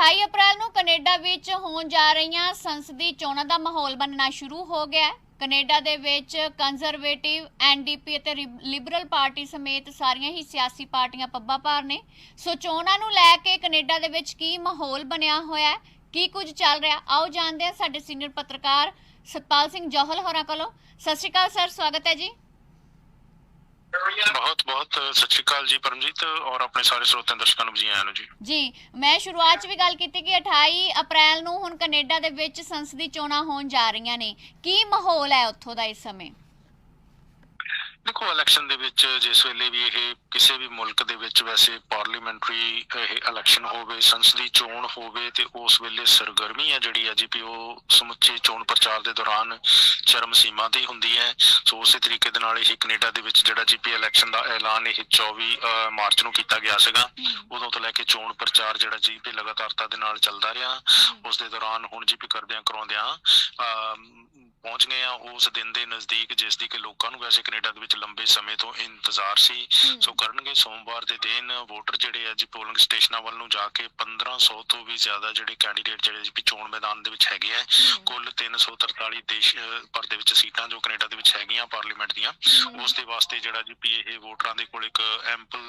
28 ਅਪ੍ਰੈਲ ਨੂੰ ਕੈਨੇਡਾ ਵਿੱਚ ਹੋਣ ਜਾ ਰਹੀਆਂ ਸੰਸਦੀ ਚੋਣਾਂ ਦਾ ਮਾਹੌਲ ਬਣਨਾ ਸ਼ੁਰੂ ਹੋ ਗਿਆ ਹੈ। ਕੈਨੇਡਾ ਦੇ ਵਿੱਚ ਕੰਜ਼ਰਵੇਟਿਵ ਐਨਡੀਪੀ ਅਤੇ ਰਿ- ਲਿਬਰਲ ਪਾਰਟੀ ਸਮੇਤ ਸਾਰੀਆਂ ਹੀ ਸਿਆਸੀ ਪਾਰਟੀਆਂ ਪੱਬਾਂ ਭਾਰ ਨੇ। ਸੋ ਚੋਣਾਂ ਨੂੰ ਲੈ ਕੇ ਕੈਨੇਡਾ ਦੇ ਵਿੱਚ ਕੀ ਮਾਹੌਲ ਬਣਿਆ ਹੋਇਆ ਹੈ, ਕੀ ਕੁਝ ਚੱਲ ਰਿਹਾ ਆਓ ਜਾਣਦੇ ਹਾਂ ਸਾਡੇ ਸੀਨੀਅਰ ਪੱਤਰਕਾਰ ਸਤਪਾਲ ਸਿੰਘ ਜੋਹਲ ਹੋਰਾਂ ਕੋਲੋਂ। ਸਤਿ ਸ਼੍ਰੀ ਅਕਾਲ ਸਰ, ਸਵਾਗਤ ਹੈ ਜੀ। ਬਹੁਤ ਬਹੁਤ ਸਤਿ ਸ਼੍ਰੀ ਅਕਾਲ ਜੀ ਪਰਮਜੀਤ ਔਰ ਆਪਣੇ ਸਾਰੇ ਸਰੋਤਿਆਂ ਦਰਸ਼ਕਾਂ ਨੂੰ ਜੀ ਆਇਆਂ ਨੂੰ ਜੀ। ਜੀ, ਮੈਂ ਸ਼ੁਰੂਆਤ 'ਚ ਵੀ ਗੱਲ ਕੀਤੀ ਕਿ 28 ਅਪ੍ਰੈਲ ਨੂੰ ਹੁਣ ਕੈਨੇਡਾ ਦੇ ਵਿੱਚ ਸੰਸਦੀ ਚੋਣਾਂ ਹੋਣ ਜਾ ਰਹੀਆਂ ਨੇ। ਕੀ ਮਾਹੌਲ ਹੈ ਉੱਥੋਂ ਦਾ ਇਸ ਸਮੇਂ? ਦੇਖੋ ਇਲੈਕਸ਼ਨ ਦੇ ਵਿੱਚ ਜਿਸ ਵੇਲੇ ਵੀ ਇਹ ਕਿਸੇ ਵੀ ਮੁਲਕ ਦੇ ਵਿੱਚ ਵੈਸੇ ਪਾਰਲੀਮੈਂਟਰੀ ਇਹ ਇਲੈਕਸ਼ਨ ਹੋਵੇ ਸੰਸਦੀ ਚੋਣ ਹੋਵੇ ਤੇ ਉਸ ਵੇਲੇ ਸਰਗਰਮੀ ਹੈ ਜਿਹੜੀ ਹੈ ਜੀ ਵੀ ਉਹ ਸਮੁੱਚੇ ਚੋਣ ਪ੍ਰਚਾਰ ਦੇ ਦੌਰਾਨ ਚਰਮ ਸੀਮਾ ਤੇ ਹੁੰਦੀ ਹੈ। ਸੋ ਉਸੇ ਤਰੀਕੇ ਦੇ ਨਾਲ ਇਹ ਕੈਨੇਡਾ ਦੇ ਵਿੱਚ ਜਿਹੜਾ ਜੀਪੀ ਇਲੈਕਸ਼ਨ ਦਾ ਐਲਾਨ ਇਹ 24 ਅਹ, ਮਾਰਚ ਨੂੰ ਕੀਤਾ ਗਿਆ ਸੀਗਾ ਉਦੋਂ ਤੋਂ ਲੈ ਕੇ ਚੋਣ ਪ੍ਰਚਾਰ ਜਿਹੜਾ ਜੀਪੀ ਲਗਾਤਾਰਤਾ ਦੇ ਨਾਲ ਚੱਲਦਾ ਰਿਹਾ। ਉਸ ਦੇ ਦੌਰਾਨ ਹੁਣ ਜੀਪੀ ਕਰਦਿਆਂ ਕਰਾਉਂਦਿਆਂ ਪਹੁੰਚ ਗਏ ਆ ਉਸ ਦਿਨ ਦੇ ਨਜ਼ਦੀਕ ਜਿਸ ਦੀ ਕਿ ਲੋਕਾਂ ਨੂੰ ਵੈਸੇ ਕੈਨੇਡਾ ਦੇ ਵਿੱਚ ਲੰਬੇ ਸਮੇਂ ਤੋਂ ਇੰਤਜ਼ਾਰ ਸੀ। ਸੋ ਕਰਨਗੇ ਸੋਮਵਾਰ ਦੇ ਦਿਨ ਵੋਟਰ ਜਿਹੜੇ ਆ ਜੀ ਪੋਲਿੰਗ ਸਟੇਸ਼ਨਾਂ ਵੱਲ ਨੂੰ ਜਾ ਕੇ 1500 ਤੋਂ ਵੀ ਜ਼ਿਆਦਾ ਜਿਹੜੇ ਕੈਂਡੀਡੇਟ ਜਿਹੜੇ ਜੀ ਚੋਣ ਮੈਦਾਨ ਦੇ ਵਿੱਚ ਹੈਗੇ ਆ। ਕੁੱਲ 343 ਦੇਸ਼ ਭਰ ਦੇ ਵਿੱਚ ਸੀਟਾਂ ਜੋ ਕੈਨੇਡਾ ਦੇ ਵਿੱਚ ਹੈਗੀਆਂ ਪਾਰਲੀਮੈਂਟ ਦੀਆਂ। ਉਸ ਦੇ ਵਾਸਤੇ ਜਿਹੜਾ ਜੀ ਵੀ ਇਹ ਵੋਟਰਾਂ ਦੇ ਕੋਲ ਇੱਕ ਐਂਪਲ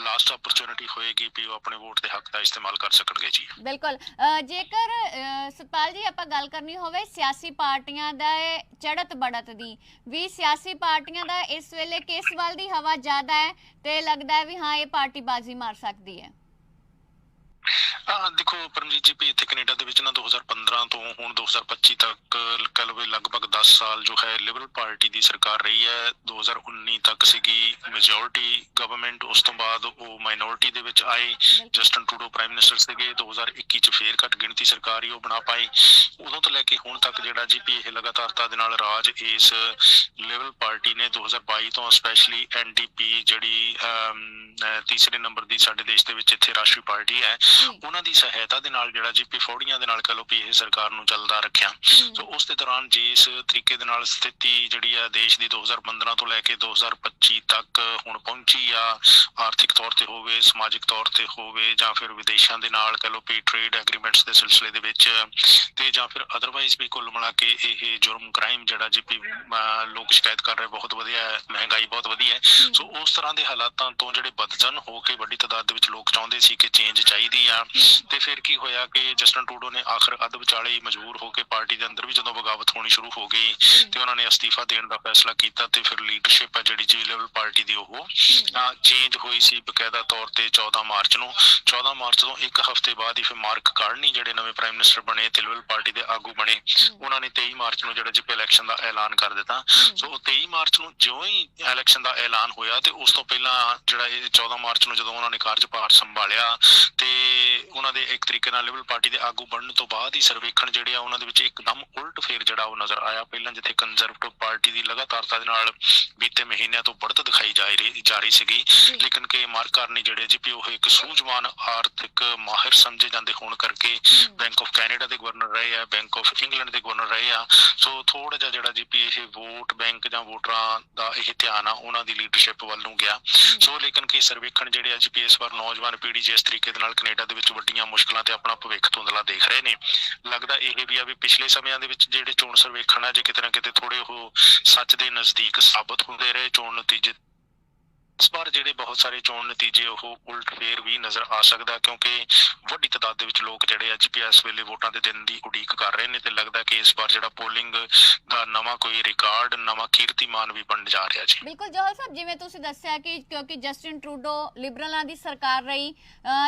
ਲਾਸਟ ਓਪਰਚੁਨਿਟੀ ਹੋਏਗੀ ਵੀ ਉਹ ਆਪਣੇ ਵੋਟ ਦੇ ਹੱਕ ਦਾ ਇਸਤੇਮਾਲ ਕਰ ਸਕਣਗੇ ਜੀ। ਬਿਲਕੁਲ। ਜੇਕਰ ਸਤਪਾਲ ਜੀ ਆਪਾਂ ਗੱਲ ਕਰਨੀ ਹੋਵੇ ਸਿਆਸੀ ਪਾਰਟੀਆਂ ਦਾ ਚੜਤ ਬੜਤ ਦੀ। ਵੀ ਸਿਆਸੀ ਪਾਰਟੀਆਂ ਦਾ ਇਸ ਵੇਲੇ ਕਿਸ ਵੱਲ ਦੀ ਹਵਾ ਜ਼ਿਆਦਾ ਹੈ ਤੇ ਲੱਗਦਾ ਹੈ ਵੀ ਹਾਂ, ਇਹ ਪਾਰਟੀ ਬਾਜ਼ੀ ਮਾਰ ਸਕਦੀ ਹੈ ਆ ਦੇਖੋ, ਪਰਮਜੀਤ ਜੀ, ਵੀ ਇੱਥੇ ਕੈਨੇਡਾ ਦੇ ਵਿੱਚ ਨਾ 2015 ਤੋਂ ਹੁਣ 2025 ਤੱਕ ਕਹ ਲਓ ਵੀ ਲਗਭਗ 10 ਸਾਲ ਜੋ ਹੈ ਲਿਬਰਲ ਪਾਰਟੀ ਦੀ ਸਰਕਾਰ ਰਹੀ ਹੈ। 2019 ਤੱਕ ਸੀਗੀ ਮੈਜੋਰਿਟੀ ਗਵਰਨਮੈਂਟ ਉਸ ਤੋਂ ਬਾਅਦ ਉਹ ਮਾਈਨੋਰਿਟੀ ਦੇ ਵਿੱਚ ਆਏ। ਜਸਟਨ ਟਰੂਡੋ ਪ੍ਰਾਈਮ ਮਿਨਿਸਟਰ ਸੀਗੇ। 2021 ਚ ਫੇਰ ਘੱਟ ਗਿਣਤੀ ਸਰਕਾਰ ਹੀ ਉਹ ਬਣਾ ਪਾਈ। ਉਦੋਂ ਤੋਂ ਲੈ ਕੇ ਹੁਣ ਤੱਕ ਜਿਹੜਾ ਜੀ ਵੀ ਇਹ ਲਗਾਤਾਰਤਾ ਦੇ ਨਾਲ ਰਾਜ ਇਸ ਲਿਬਰਲ ਪਾਰਟੀ ਨੇ 2022 ਤੋਂ ਸਪੈਸ਼ਲੀ ਐਨਡੀਪੀ ਜਿਹੜੀ ਤੀਸਰੇ ਨੰਬਰ ਦੀ ਸਾਡੇ ਦੇਸ਼ ਦੇ ਵਿੱਚ ਇੱਥੇ ਰਾਸ਼ਟਰੀ ਪਾਰਟੀ ਹੈ ਉਹਨਾਂ ਦੀ ਸਹਾਇਤਾ ਦੇ ਨਾਲ ਜਿਹੜਾ ਜੀਪੀ ਫੌੜੀਆਂ ਦੇ ਨਾਲ ਕਹ ਲਓ ਵੀ ਇਹ ਸਰਕਾਰ ਨੂੰ ਚੱਲਦਾ ਰੱਖਿਆ। ਸੋ ਉਸ ਦੇ ਦੌਰਾਨ ਜਿਸ ਤਰੀਕੇ ਦੇ ਨਾਲ ਸਥਿਤੀ ਜਿਹੜੀ ਆ ਦੇਸ਼ ਦੀ 2015 ਤੋਂ ਲੈ ਕੇ 2025 ਤੱਕ ਹੁਣ ਪਹੁੰਚੀ ਆ ਆਰਥਿਕ ਤੌਰ ਤੇ ਹੋਵੇ ਸਮਾਜਿਕ ਤੌਰ ਤੇ ਹੋਵੇ ਜਾਂ ਫਿਰ ਵਿਦੇਸ਼ਾਂ ਦੇ ਨਾਲ ਕਹ ਲਓ ਵੀ ਟ੍ਰੇਡ ਐਗਰੀਮੈਂਟਸ ਦੇ ਸਿਲਸਿਲੇ ਦੇ ਵਿੱਚ ਤੇ ਜਾਂ ਫਿਰ ਅਦਰਵਾਈਜ਼ ਵੀ ਕੁੱਲ ਮਿਲਾ ਕੇ ਇਹ ਜੁਰਮ ਕ੍ਰਾਈਮ ਜਿਹੜਾ ਜੀਪੀ ਲੋਕ ਸ਼ਿਕਾਇਤ ਕਰ ਰਹੇ ਬਹੁਤ ਵਧੀਆ ਹੈ ਮਹਿੰਗਾਈ ਬਹੁਤ ਵਧੀਆ ਹੈ। ਸੋ ਉਸ ਤਰ੍ਹਾਂ ਦੇ ਹਾਲਾਤਾਂ ਤੋਂ ਜਿਹੜੇ ਬਦਜਨ ਹੋ ਕੇ ਵੱਡੀ ਤਾਦਾਦ ਦੇ ਵਿੱਚ ਲੋਕ ਚਾਹੁੰਦੇ ਸੀ ਕਿ ਚੇਂਜ ਚਾਹੀਦੀ ਆ ਤੇ ਫਿਰ ਕੀ ਹੋਇਆ ਕਿ ਜਸਟਨ ਟਰੂਡੋ ਨੇ ਆਖਰ ਅੱਧ ਵਿਚਾਲੇ ਮਜਬੂਰ ਹੋ ਕੇ ਪਾਰਟੀ ਦੇ ਅੰਦਰ ਵੀ ਜਦੋਂ ਬਗਾਵਤ ਹੋਣੀ ਸ਼ੁਰੂ ਹੋ ਗਈ ਤੇ ਉਹਨਾਂ ਨੇ ਅਸਤੀਫਾ ਦੇਣ ਦਾ ਫੈਸਲਾ ਕੀਤਾ ਤੇ ਫਿਰ ਲੀਡਰਸ਼ਿਪ ਹੈ ਜਿਹੜੀ ਜੀ ਲੈਵਲ ਪਾਰਟੀ ਦੀ ਉਹ ਚੇਂਜ ਹੋਈ ਸੀ ਬਕਾਇਦਾ ਤੌਰ ਤੇ 14 ਮਾਰਚ ਨੂੰ। 14 ਮਾਰਚ ਤੋਂ ਇੱਕ ਹਫ਼ਤੇ ਬਾਅਦ ਹੀ ਫਿਰ ਮਾਰਕ ਕਾਰਨੀ ਜਿਹੜੇ ਨਵੇਂ ਪ੍ਰਾਈਮ ਮਿਨਿਸਟਰ ਬਣੇ ਤੇ ਲਿਬਰਲ ਪਾਰਟੀ ਦੇ ਆਗੂ ਬਣੇ। ਉਹਨਾਂ ਨੇ 23 ਮਾਰਚ ਨੂੰ ਜਿਹੜਾ ਜਿਪ ਇਲੈਕਸ਼ਨ ਦਾ ਐਲਾਨ ਕਰ ਦਿੱਤਾ। ਸੋ ਉਹ 23 ਮਾਰਚ ਨੂੰ ਜਿਉਂ ਹੀ ਇਲੈਕਸ਼ਨ ਦਾ ਐਲਾਨ ਹੋਇਆ ਤੇ ਉਸ ਤੋਂ ਪਹਿਲਾਂ ਜਿਹੜਾ ਇਹ 14 ਮਾਰਚ ਨੂੰ ਜਦੋਂ ਉਹਨਾਂ ਨੇ ਕਾਰਜਭਾਰ ਸੰਭਾਲਿਆ ਤੇ ਉਹਨਾਂ ਦੇ ਇੱਕ ਤਰੀਕੇ ਨਾਲ ਲਿਬਰਲ ਪਾਰਟੀ ਦੇ ਆਗੂ ਬਣਨ ਤੋਂ ਬਾਅਦ ਹੀ ਸਰਵੇਖਣ ਜਿਹੜੇ ਆ ਉਹਨਾਂ ਦੇ ਵਿੱਚ ਇੱਕਦਮ ਉਲਟ ਫੇਰ ਜਿਹੜਾ ਉਹ ਨਜ਼ਰ ਆਇਆ। ਪਹਿਲਾਂ ਜਿੱਥੇ ਕੰਜ਼ਰਵੇਟਿਵ ਪਾਰਟੀ ਦੀ ਲਗਾਤਾਰਤਾ ਦੇ ਨਾਲ ਬੀਤੇ ਮਹੀਨਿਆਂ ਤੋਂ ਬੜਤ ਦਿਖਾਈ ਜਾ ਰਹੀ ਜਾ ਰਹੀ ਸੀਗੀ। ਲੇਕਿਨ ਕਿ ਮਾਰਕ ਕਾਰਨੀ ਜਿਹੜੇ ਜੀ ਵੀ ਉਹ ਇੱਕ ਸੂਝਵਾਨ ਆਰਥਿਕ ਮਾਹਿਰ ਸਮਝੇ ਜਾਂਦੇ ਹੋਣ ਕਰਕੇ ਬੈਂਕ ਆਫ ਕੈਨੇਡਾ ਦੇ ਗਵਰਨਰ ਰਹੇ ਆ ਬੈਂਕ ਆਫ ਇੰਗਲੈਂਡ ਦੇ ਗਵਰਨਰ ਰਹੇ ਆ। ਸੋ ਥੋੜਾ ਜਿਹਾ ਜਿਹੜਾ ਜੀ ਵੀ ਇਹ ਵੋਟ ਬੈਂਕ ਜਾਂ ਵੋਟਰਾਂ ਦਾ ਇਹ ਧਿਆਨ ਆ ਉਹਨਾਂ ਦੀ ਲੀਡਰਸ਼ਿਪ ਵੱਲ ਨੂੰ ਗਿਆ ਸੋ ਲੇਕਿਨ ਕਿ ਸਰਵੇਖਣ ਜਿਹੜੇ ਆ ਜੀ ਵੀ ਇਸ ਵਾਰ ਨੌਜਵਾਨ ਪੀੜ੍ਹੀ ਜਿਸ ਤਰੀਕੇ ਦੇ ਨਾਲ ਕੈਨੇਡਾ ਦੇ ਵਿੱਚ ਵੱਡੀਆਂ ਮੁਸ਼ਕਲਾਂ ਤੇ ਆਪਣਾ ਭਵਿੱਖ ਧੁੰਦਲਾ ਦੇਖ ਰਹੇ ਨੇ। ਲੱਗਦਾ ਇਹ ਵੀ ਆ ਵੀ ਪਿਛਲੇ ਸਮਿਆਂ ਦੇ ਵਿੱਚ ਜਿਹੜੇ ਚੋਣ ਸਰਵੇਖਣ ਆ ਜੇ ਕਿਤੇ ਨਾ ਕਿਤੇ ਥੋੜੇ ਉਹ ਸੱਚ ਦੇ ਨਜ਼ਦੀਕ ਸਾਬਤ ਹੁੰਦੇ ਰਹੇ ਚੋਣ ਨਤੀਜੇ ਇਸ ਵਾਰ ਜਿਹੜੇ ਬਹੁਤ ਸਾਰੇ ਚੋਣ ਨਤੀਜੇ ਉਹ ਉਲਟ ਫੇਰ ਵੀ ਨਜ਼ਰ ਆ ਸਕਦਾ ਕਿਉਂਕਿ ਵੱਡੀ ਤਾਦਾਦ ਦੇ ਵਿੱਚ ਲੋਕ ਜਿਹੜੇ ਆ ਜੀਪੀਐਸ ਵੇਲੇ ਵੋਟਾਂ ਦੇ ਦਿਨ ਦੀ ਉਡੀਕ ਕਰ ਰਹੇ ਨੇ ਤੇ ਲੱਗਦਾ ਕਿ ਇਸ ਵਾਰ ਜਿਹੜਾ ਪੋਲਿੰਗ ਦਾ ਨਵਾਂ ਕੋਈ ਰਿਕਾਰਡ ਨਵਾਂ ਕੀਰਤੀਮਾਨ ਵੀ ਬਣ ਜਾ ਰਿਹਾ ਜੀ। ਬਿਲਕੁਲ ਜੋਹਲ ਸਾਹਿਬ, ਜਿਵੇਂ ਤੁਸੀਂ ਦੱਸਿਆ ਕਿ ਕਿਉਂਕਿ ਜਸਟਿਨ ਟਰੂਡੋ ਲਿਬਰਲਾਂ ਦੀ ਸਰਕਾਰ ਰਹੀ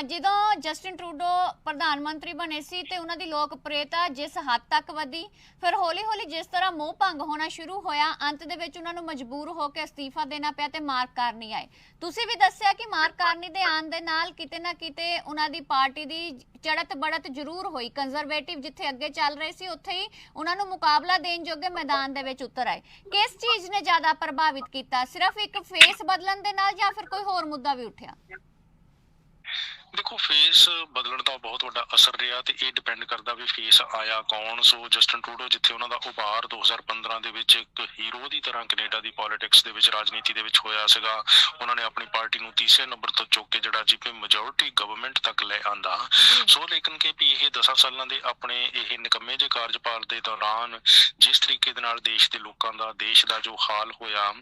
ਜਦੋਂ ਜਸਟਿਨ ਟਰੂਡੋ ਪ੍ਰਧਾਨ ਮੰਤਰੀ ਬਣੇ ਸੀ ਤੇ ਉਹਨਾਂ ਦੀ ਲੋਕਪ੍ਰਿਯਤਾ ਜਿਸ ਹੱਦ ਤੱਕ ਵਧੀ, ਫਿਰ ਹੌਲੀ-ਹੌਲੀ ਜਿਸ ਤਰ੍ਹਾਂ ਮੋਹ ਭੰਗ ਹੋਣਾ ਸ਼ੁਰੂ ਹੋਇਆ, ਅੰਤ ਦੇ ਵਿੱਚ ਉਹਨਾਂ ਨੂੰ ਮਜਬੂਰ ਹੋ ਕੇ ਅਸਤੀਫਾ ਦੇਣਾ ਪਿਆ ਤੇ ਮਾਰ ਕਾਰਨੀ ਆਏ ਤੁਸੀਂ ਵੀ ਦੱਸਿਆ ਕਿ ਮਾਰਕ ਕਾਰਨੀ ਦੇ ਆਉਣ ਦੇ ਨਾਲ ਕਿਤੇ ਨਾ ਕਿਤੇ ਉਹਨਾਂ ਦੀ ਪਾਰਟੀ ਦੀ ਚੜਤ ਬੜਤ ਜ਼ਰੂਰ ਹੋਈ। ਕੰਜ਼ਰਵੇਟਿਵ ਜਿੱਥੇ ਅੱਗੇ ਚੱਲ ਰਹੇ ਸੀ, ਉੱਥੇ ਹੀ ਉਹਨਾਂ ਨੂੰ ਮੁਕਾਬਲਾ ਦੇਣ ਜੋਗੇ ਮੈਦਾਨ ਦੇ ਵਿੱਚ ਉਤਰ ਆਏ। ਕਿਸ ਚੀਜ਼ ਨੇ ਜ਼ਿਆਦਾ ਪ੍ਰਭਾਵਿਤ ਕੀਤਾ? ਸਿਰਫ ਇੱਕ ਫੇਸ ਬਦਲਣ ਦੇ ਨਾਲ ਜਾਂ ਫਿਰ ਕੋਈ ਹੋਰ ਮੁੱਦਾ ਵੀ ਉੱਠਿਆ? ਦੇਖੋ ਫੇਸ ਬਦਲਣ ਦਾ ਬਹੁਤ ਵੱਡਾ ਅਸਰ ਰਿਹਾ ਤੇ ਇਹ ਡਿਪੈਂਡ ਕਰਦਾ ਵੀ ਫੇਸ ਆਇਆ ਕੌਣ। ਸੋ ਜਸਟਨ ਟਰੂਡੋ ਜਿੱਥੇ ਉਹਨਾਂ ਦਾ ਉਭਾਰ 2015 ਦੇ ਵਿੱਚ ਇੱਕ ਹੀਰੋ ਦੀ ਤਰ੍ਹਾਂ ਕੈਨੇਡਾ ਦੀ ਪੋਲਿਟਿਕਸ ਦੇ ਵਿੱਚ ਰਾਜਨੀਤੀ ਦੇ ਵਿੱਚ ਹੋਇਆ ਸੀਗਾ। ਉਹਨਾਂ ਨੇ ਆਪਣੀ ਪਾਰਟੀ ਨੂੰ ਤੀਸਰੇ ਨੰਬਰ ਤੋਂ ਚੁੱਕ ਕੇ ਜਿਹੜਾ ਜੀਪੀ ਮੈਜੋਰਿਟੀ ਗਵਰਨਮੈਂਟ ਤੱਕ ਲੈ ਆਂਦਾ। ਸੋ ਲੇਕਿਨ ਕਿ ਵੀ ਇਹ 10 ਸਾਲਾਂ ਦੇ ਆਪਣੇ ਇਹ ਨਿਕੰਮੇ ਜੇ ਕਾਰਜਪਾਲ ਦੇ ਦੌਰਾਨ ਜਿਸ ਤਰੀਕੇ ਦੇ ਨਾਲ ਦੇਸ਼ ਦੇ ਲੋਕਾਂ ਦਾ ਦੇਸ਼ ਦਾ ਜੋ ਹਾਲ ਹੋਇਆ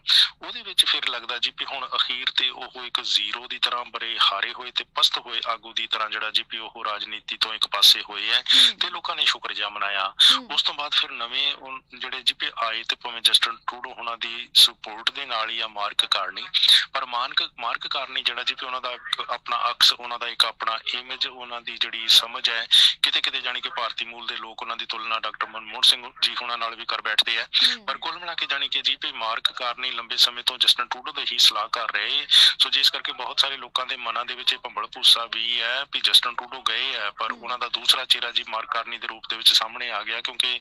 ਉਹਦੇ ਵਿੱਚ ਫਿਰ ਲੱਗਦਾ ਜੀ ਵੀ ਹੁਣ ਅਖੀਰ ਤੇ ਉਹ ਇੱਕ ਜ਼ੀਰੋ ਦੀ ਤਰ੍ਹਾਂ ਬਰੇ ਹਾਰੇ ਹੋਏ ਤੇ ਪਸਤ ਹੋਏ ਆਗੂ ਦੀ ਤਰ੍ਹਾਂ ਜਿਹੜਾ ਜੀ ਵੀ ਉਹ ਰਾਜਨੀਤੀ ਤੋਂ ਇੱਕ ਪਾਸੇ ਹੋਏ ਹੈ ਤੇ ਲੋਕਾਂ ਨੇ ਸ਼ੁਕਰ ਜਿਹਾ ਮਨਾਇਆ ਉਸ ਤੋਂ ਬਾਅਦ ਫਿਰ ਨਵੇਂ ਜਿਹੜੇ ਜੀ ਵੀ ਆਏ ਤੇ ਭਾਵੇਂ ਜਸਟਨ ਟਰੂਡੋ ਉਹਨਾਂ ਦੀ ਸਪੋਰਟ ਦੇ ਨਾਲ ਹੀ ਆ ਮਾਰਕ ਕਾਰਨੀ। ਪਰ ਮਾਰਕ ਮਾਰਕ ਕਾਰਨੀ ਜਿਹੜਾ ਜੀ ਵੀ ਉਹਨਾਂ ਦਾ ਆਪਣਾ ਅਕਸ ਉਹਨਾਂ ਦਾ ਇੱਕ ਆਪਣਾ ਇਮੇਜ ਉਹਨਾਂ ਦੀ ਜਿਹੜੀ ਸਮਝ ਹੈ ਕਿਤੇ ਕਿਤੇ ਜਾਣੀ ਕਿ ਭਾਰਤੀ ਮੂਲ ਦੇ ਲੋਕ ਉਹਨਾਂ ਦੀ ਤੁਲਨਾ ਡਾਕਟਰ ਮਨਮੋਹਨ ਸਿੰਘ ਜੀ ਹੁਣਾਂ ਨਾਲ ਵੀ ਕਰ ਬੈਠਦੇ ਆ। ਪਰ ਕੁੱਲ ਮਿਲਾ ਕੇ ਜਾਣੀ ਕਿ ਜੀ ਵੀ ਮਾਰਕ ਕਾਰਨੀ ਲੰਬੇ ਸਮੇਂ ਤੋਂ ਜਸਟਨ ਟਰੂਡੋ ਦੇ ਹੀ ਸਲਾਹ ਕਰ ਰਹੇ। ਸੋ ਜਿਸ ਕਰਕੇ ਬਹੁਤ ਸਾਰੇ ਲੋਕਾਂ ਦੇ ਮਨਾਂ ਦੇ ਵਿੱਚ ਇਹ ਭੰਬਲ ਭੂਸਾ ਵੀ ਹੈ ਵੀ ਜਸਟਨ ਟਰੂਡੋ ਗਏ ਹੈ ਪਰ ਉਹਨਾਂ ਦਾ ਦੂਸਰਾ ਚਿਹਰਾ ਜੀ ਮਾਰਕ ਕਾਰਨੀ ਦੇ ਰੂਪ ਦੇ ਵਿੱਚ ਸਾਹਮਣੇ ਆ ਗਿਆ ਕਿਉਂਕਿ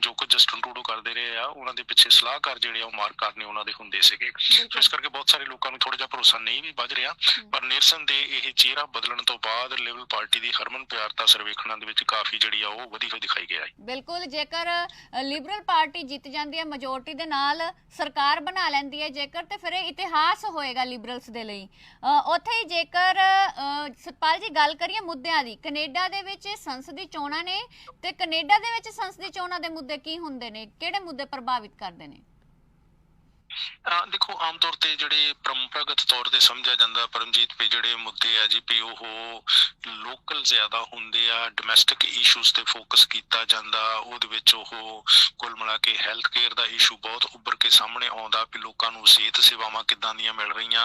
ਜੋ ਕੁਝ ਜਸਟਨ ਟਰੂਡੋ ਕਰਦੇ ਰਹੇ ਆ ਉਹਨਾਂ ਦੇ ਪਿੱਛੇ ਸਲਾਹਕਾਰ ਜਿਹੜੇ ਆ ਉਹ ਮਾਰਕ ਕਾਰਨੀ ਉਹਨਾਂ ਦੇ ਹੁੰਦੇ ਸੀਗੇ। ਸੋ ਇਸ ਕਰਕੇ ਬਹੁਤ ਸਾਰੇ ਲੋਕਾਂ ਨੂੰ ਥੋੜਾ ਜਿਹਾ ਭਰੋਸਾ ਨਹੀਂ ਵੀ ਵੱਜ ਰਿਹਾ ਪਰ ਨਿਰਸਨ ਦੇ ਇਹ ਚਿਹਰਾ ਬਦਲਣ ਤੋਂ ਬਾਅਦ ਲਿਬਰਲ ਪਾਰਟੀ ਦੀ ਹਰਮਨ ਪਿਆਰਤਾ ਸਰਵੇਖਣਾਂ ਦੇ ਵਿੱਚ ਕਾਫੀ ਜਿਹੜੀ ਆ ਉਹ ਵਧੀ ਹੋਈ ਦਿਖਾਈ ਗਿਆ ਹੈ। ਬਿਲਕੁਲ ਜੇਕਰ ਲਿਬਰਲ ਪਾਰਟੀ ਜਿੱਤ ਜਾਂਦੀ ਹੈ ਮੈਜੋਰਟੀ ਦੇ ਨਾਲ ਸਰਕਾਰ ਬਣਾ ਲੈਂਦੀ ਹੈ ਜੇਕਰ ਤੇ ਫਿਰ ਇਹ ਇਤਿਹਾਸ ਹੋਏਗਾ ਲਿਬਰਲਸ ਦੇ ਲਈ। ਉੱਥੇ ਹੀ ਜੇਕਰ ਸਤਪਾਲ ਜੀ, ਗੱਲ ਕਰੀਏ ਮੁੱਦਿਆਂ ਦੀ। ਕੈਨੇਡਾ ਦੇ ਵਿੱਚ ਸੰਸਦੀ ਚੋਣਾਂ ਨੇ ਤੇ ਕੈਨੇਡਾ ਦੇ ਵਿੱਚ ਸੰਸਦੀ ਚੋਣਾਂ ਦੇ ਮੁੱਦੇ ਕੀ ਹੁੰਦੇ ਨੇ? ਕਿਹੜੇ ਮੁੱਦੇ ਪ੍ਰਭਾਵਿਤ ਕਰਦੇ ਨੇ? ਦੇਖੋ ਆਮ ਤੌਰ ਤੇ ਜਿਹੜੇ ਪਰੰਪਰਾਗਤ ਤੌਰ ਤੇ ਸਮਝਿਆ ਜਾਂਦਾ ਪਰਮਜੀਤ ਵੀ ਜਿਹੜੇ ਮੁੱਦੇ ਆ ਜੀ ਵੀ ਉਹ ਲੋਕਲ ਜ਼ਿਆਦਾ ਹੁੰਦੇ ਆ ਡੋਮੈਸਟਿਕ ਇਸ਼ੂਜ਼ ਤੇ ਫੋਕਸ ਕੀਤਾ ਜਾਂਦਾ ਉਹਦੇ ਵਿੱਚ ਉਹ ਕੁੱਲ ਮਿਲਾ ਕੇ ਹੈਲਥ ਕੇਅਰ ਦਾ ਇਸ਼ੂ ਬਹੁਤ ਉੱਭਰ ਕੇ ਸਾਹਮਣੇ ਆਉਂਦਾ ਵੀ ਲੋਕਾਂ ਨੂੰ ਸਿਹਤ ਸੇਵਾਵਾਂ ਕਿੱਦਾਂ ਦੀਆਂ ਮਿਲ ਰਹੀਆਂ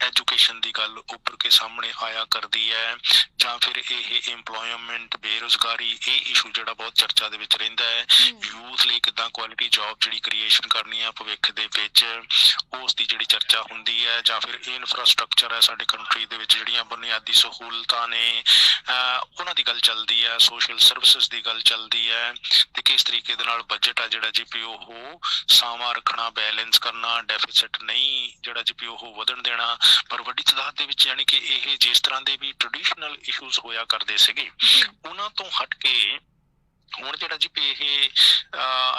ਐਜੂਕੇਸ਼ਨ ਦੀ ਗੱਲ ਉੱਭਰ ਕੇ ਸਾਹਮਣੇ ਆਇਆ ਕਰਦੀ ਹੈ ਜਾਂ ਫਿਰ ਇਹ EMPLOYMENT ਬੇਰੁਜ਼ਗਾਰੀ ਇਹ ਇਸ਼ੂ ਜਿਹੜਾ ਬਹੁਤ ਚਰਚਾ ਦੇ ਵਿੱਚ ਰਹਿੰਦਾ ਹੈ ਯੂਥ ਲਈ ਕਿਦਾਂ ਕੁਆਲਿਟੀ ਜੌਬ ਜਿਹੜੀ ਕ੍ਰੀਏਸ਼ਨ ਕਰਨੀ ਆ ਭਵਿੱਖ ਦੇ ਵਿੱਚ ਉਸ ਦੀ ਜਿਹੜੀ ਚਰਚਾ ਹੁੰਦੀ ਹੈ ਜਾਂ ਫਿਰ ਇਨਫਰਾਸਟ੍ਰਕਚਰ ਹੈ ਸਾਡੇ ਕੰਟਰੀ ਦੇ ਵਿੱਚ ਜਿਹੜੀਆਂ ਬੁਨਿਆਦੀ ਸਹੂਲਤਾਂ ਨੇ ਉਹਨਾਂ ਦੀ ਗੱਲ ਚੱਲਦੀ ਹੈ ਸੋਸ਼ਲ ਸਰਵਿਸਿਜ਼ ਦੀ ਗੱਲ ਚੱਲਦੀ ਹੈ ਤੇ ਕਿਸ ਤਰੀਕੇ ਦੇ ਨਾਲ ਬਜਟ ਆ ਜਿਹੜਾ ਜੀਪੀ ਉਹ ਸਾਮਾ ਰੱਖਣਾ ਬੈਲੈਂਸ ਕਰਨਾ ਡੈਫਿਸਿਟ ਨਹੀਂ ਜਿਹੜਾ ਜੀਪੀ ਉਹ ਵਧਣ ਦੇਣਾ ਪਰ ਵੱਡੀ ਤਾਦਾਦ ਦੇ ਵਿੱਚ ਯਾਨੀ ਕਿ ਇਹ ਜਿਸ ਤਰ੍ਹਾਂ ਦੇ ਵੀ ਟ੍ਰੈਡੀਸ਼ਨਲ ਇਸ਼ੂਜ਼ ਹੋਇਆ ਕਰਦੇ ਸੀਗੇ ਉਹਨਾਂ ਤੋਂ ਹਟ ਕੇ ਹੁਣ ਜਿਹੜਾ ਜੀ ਇਹ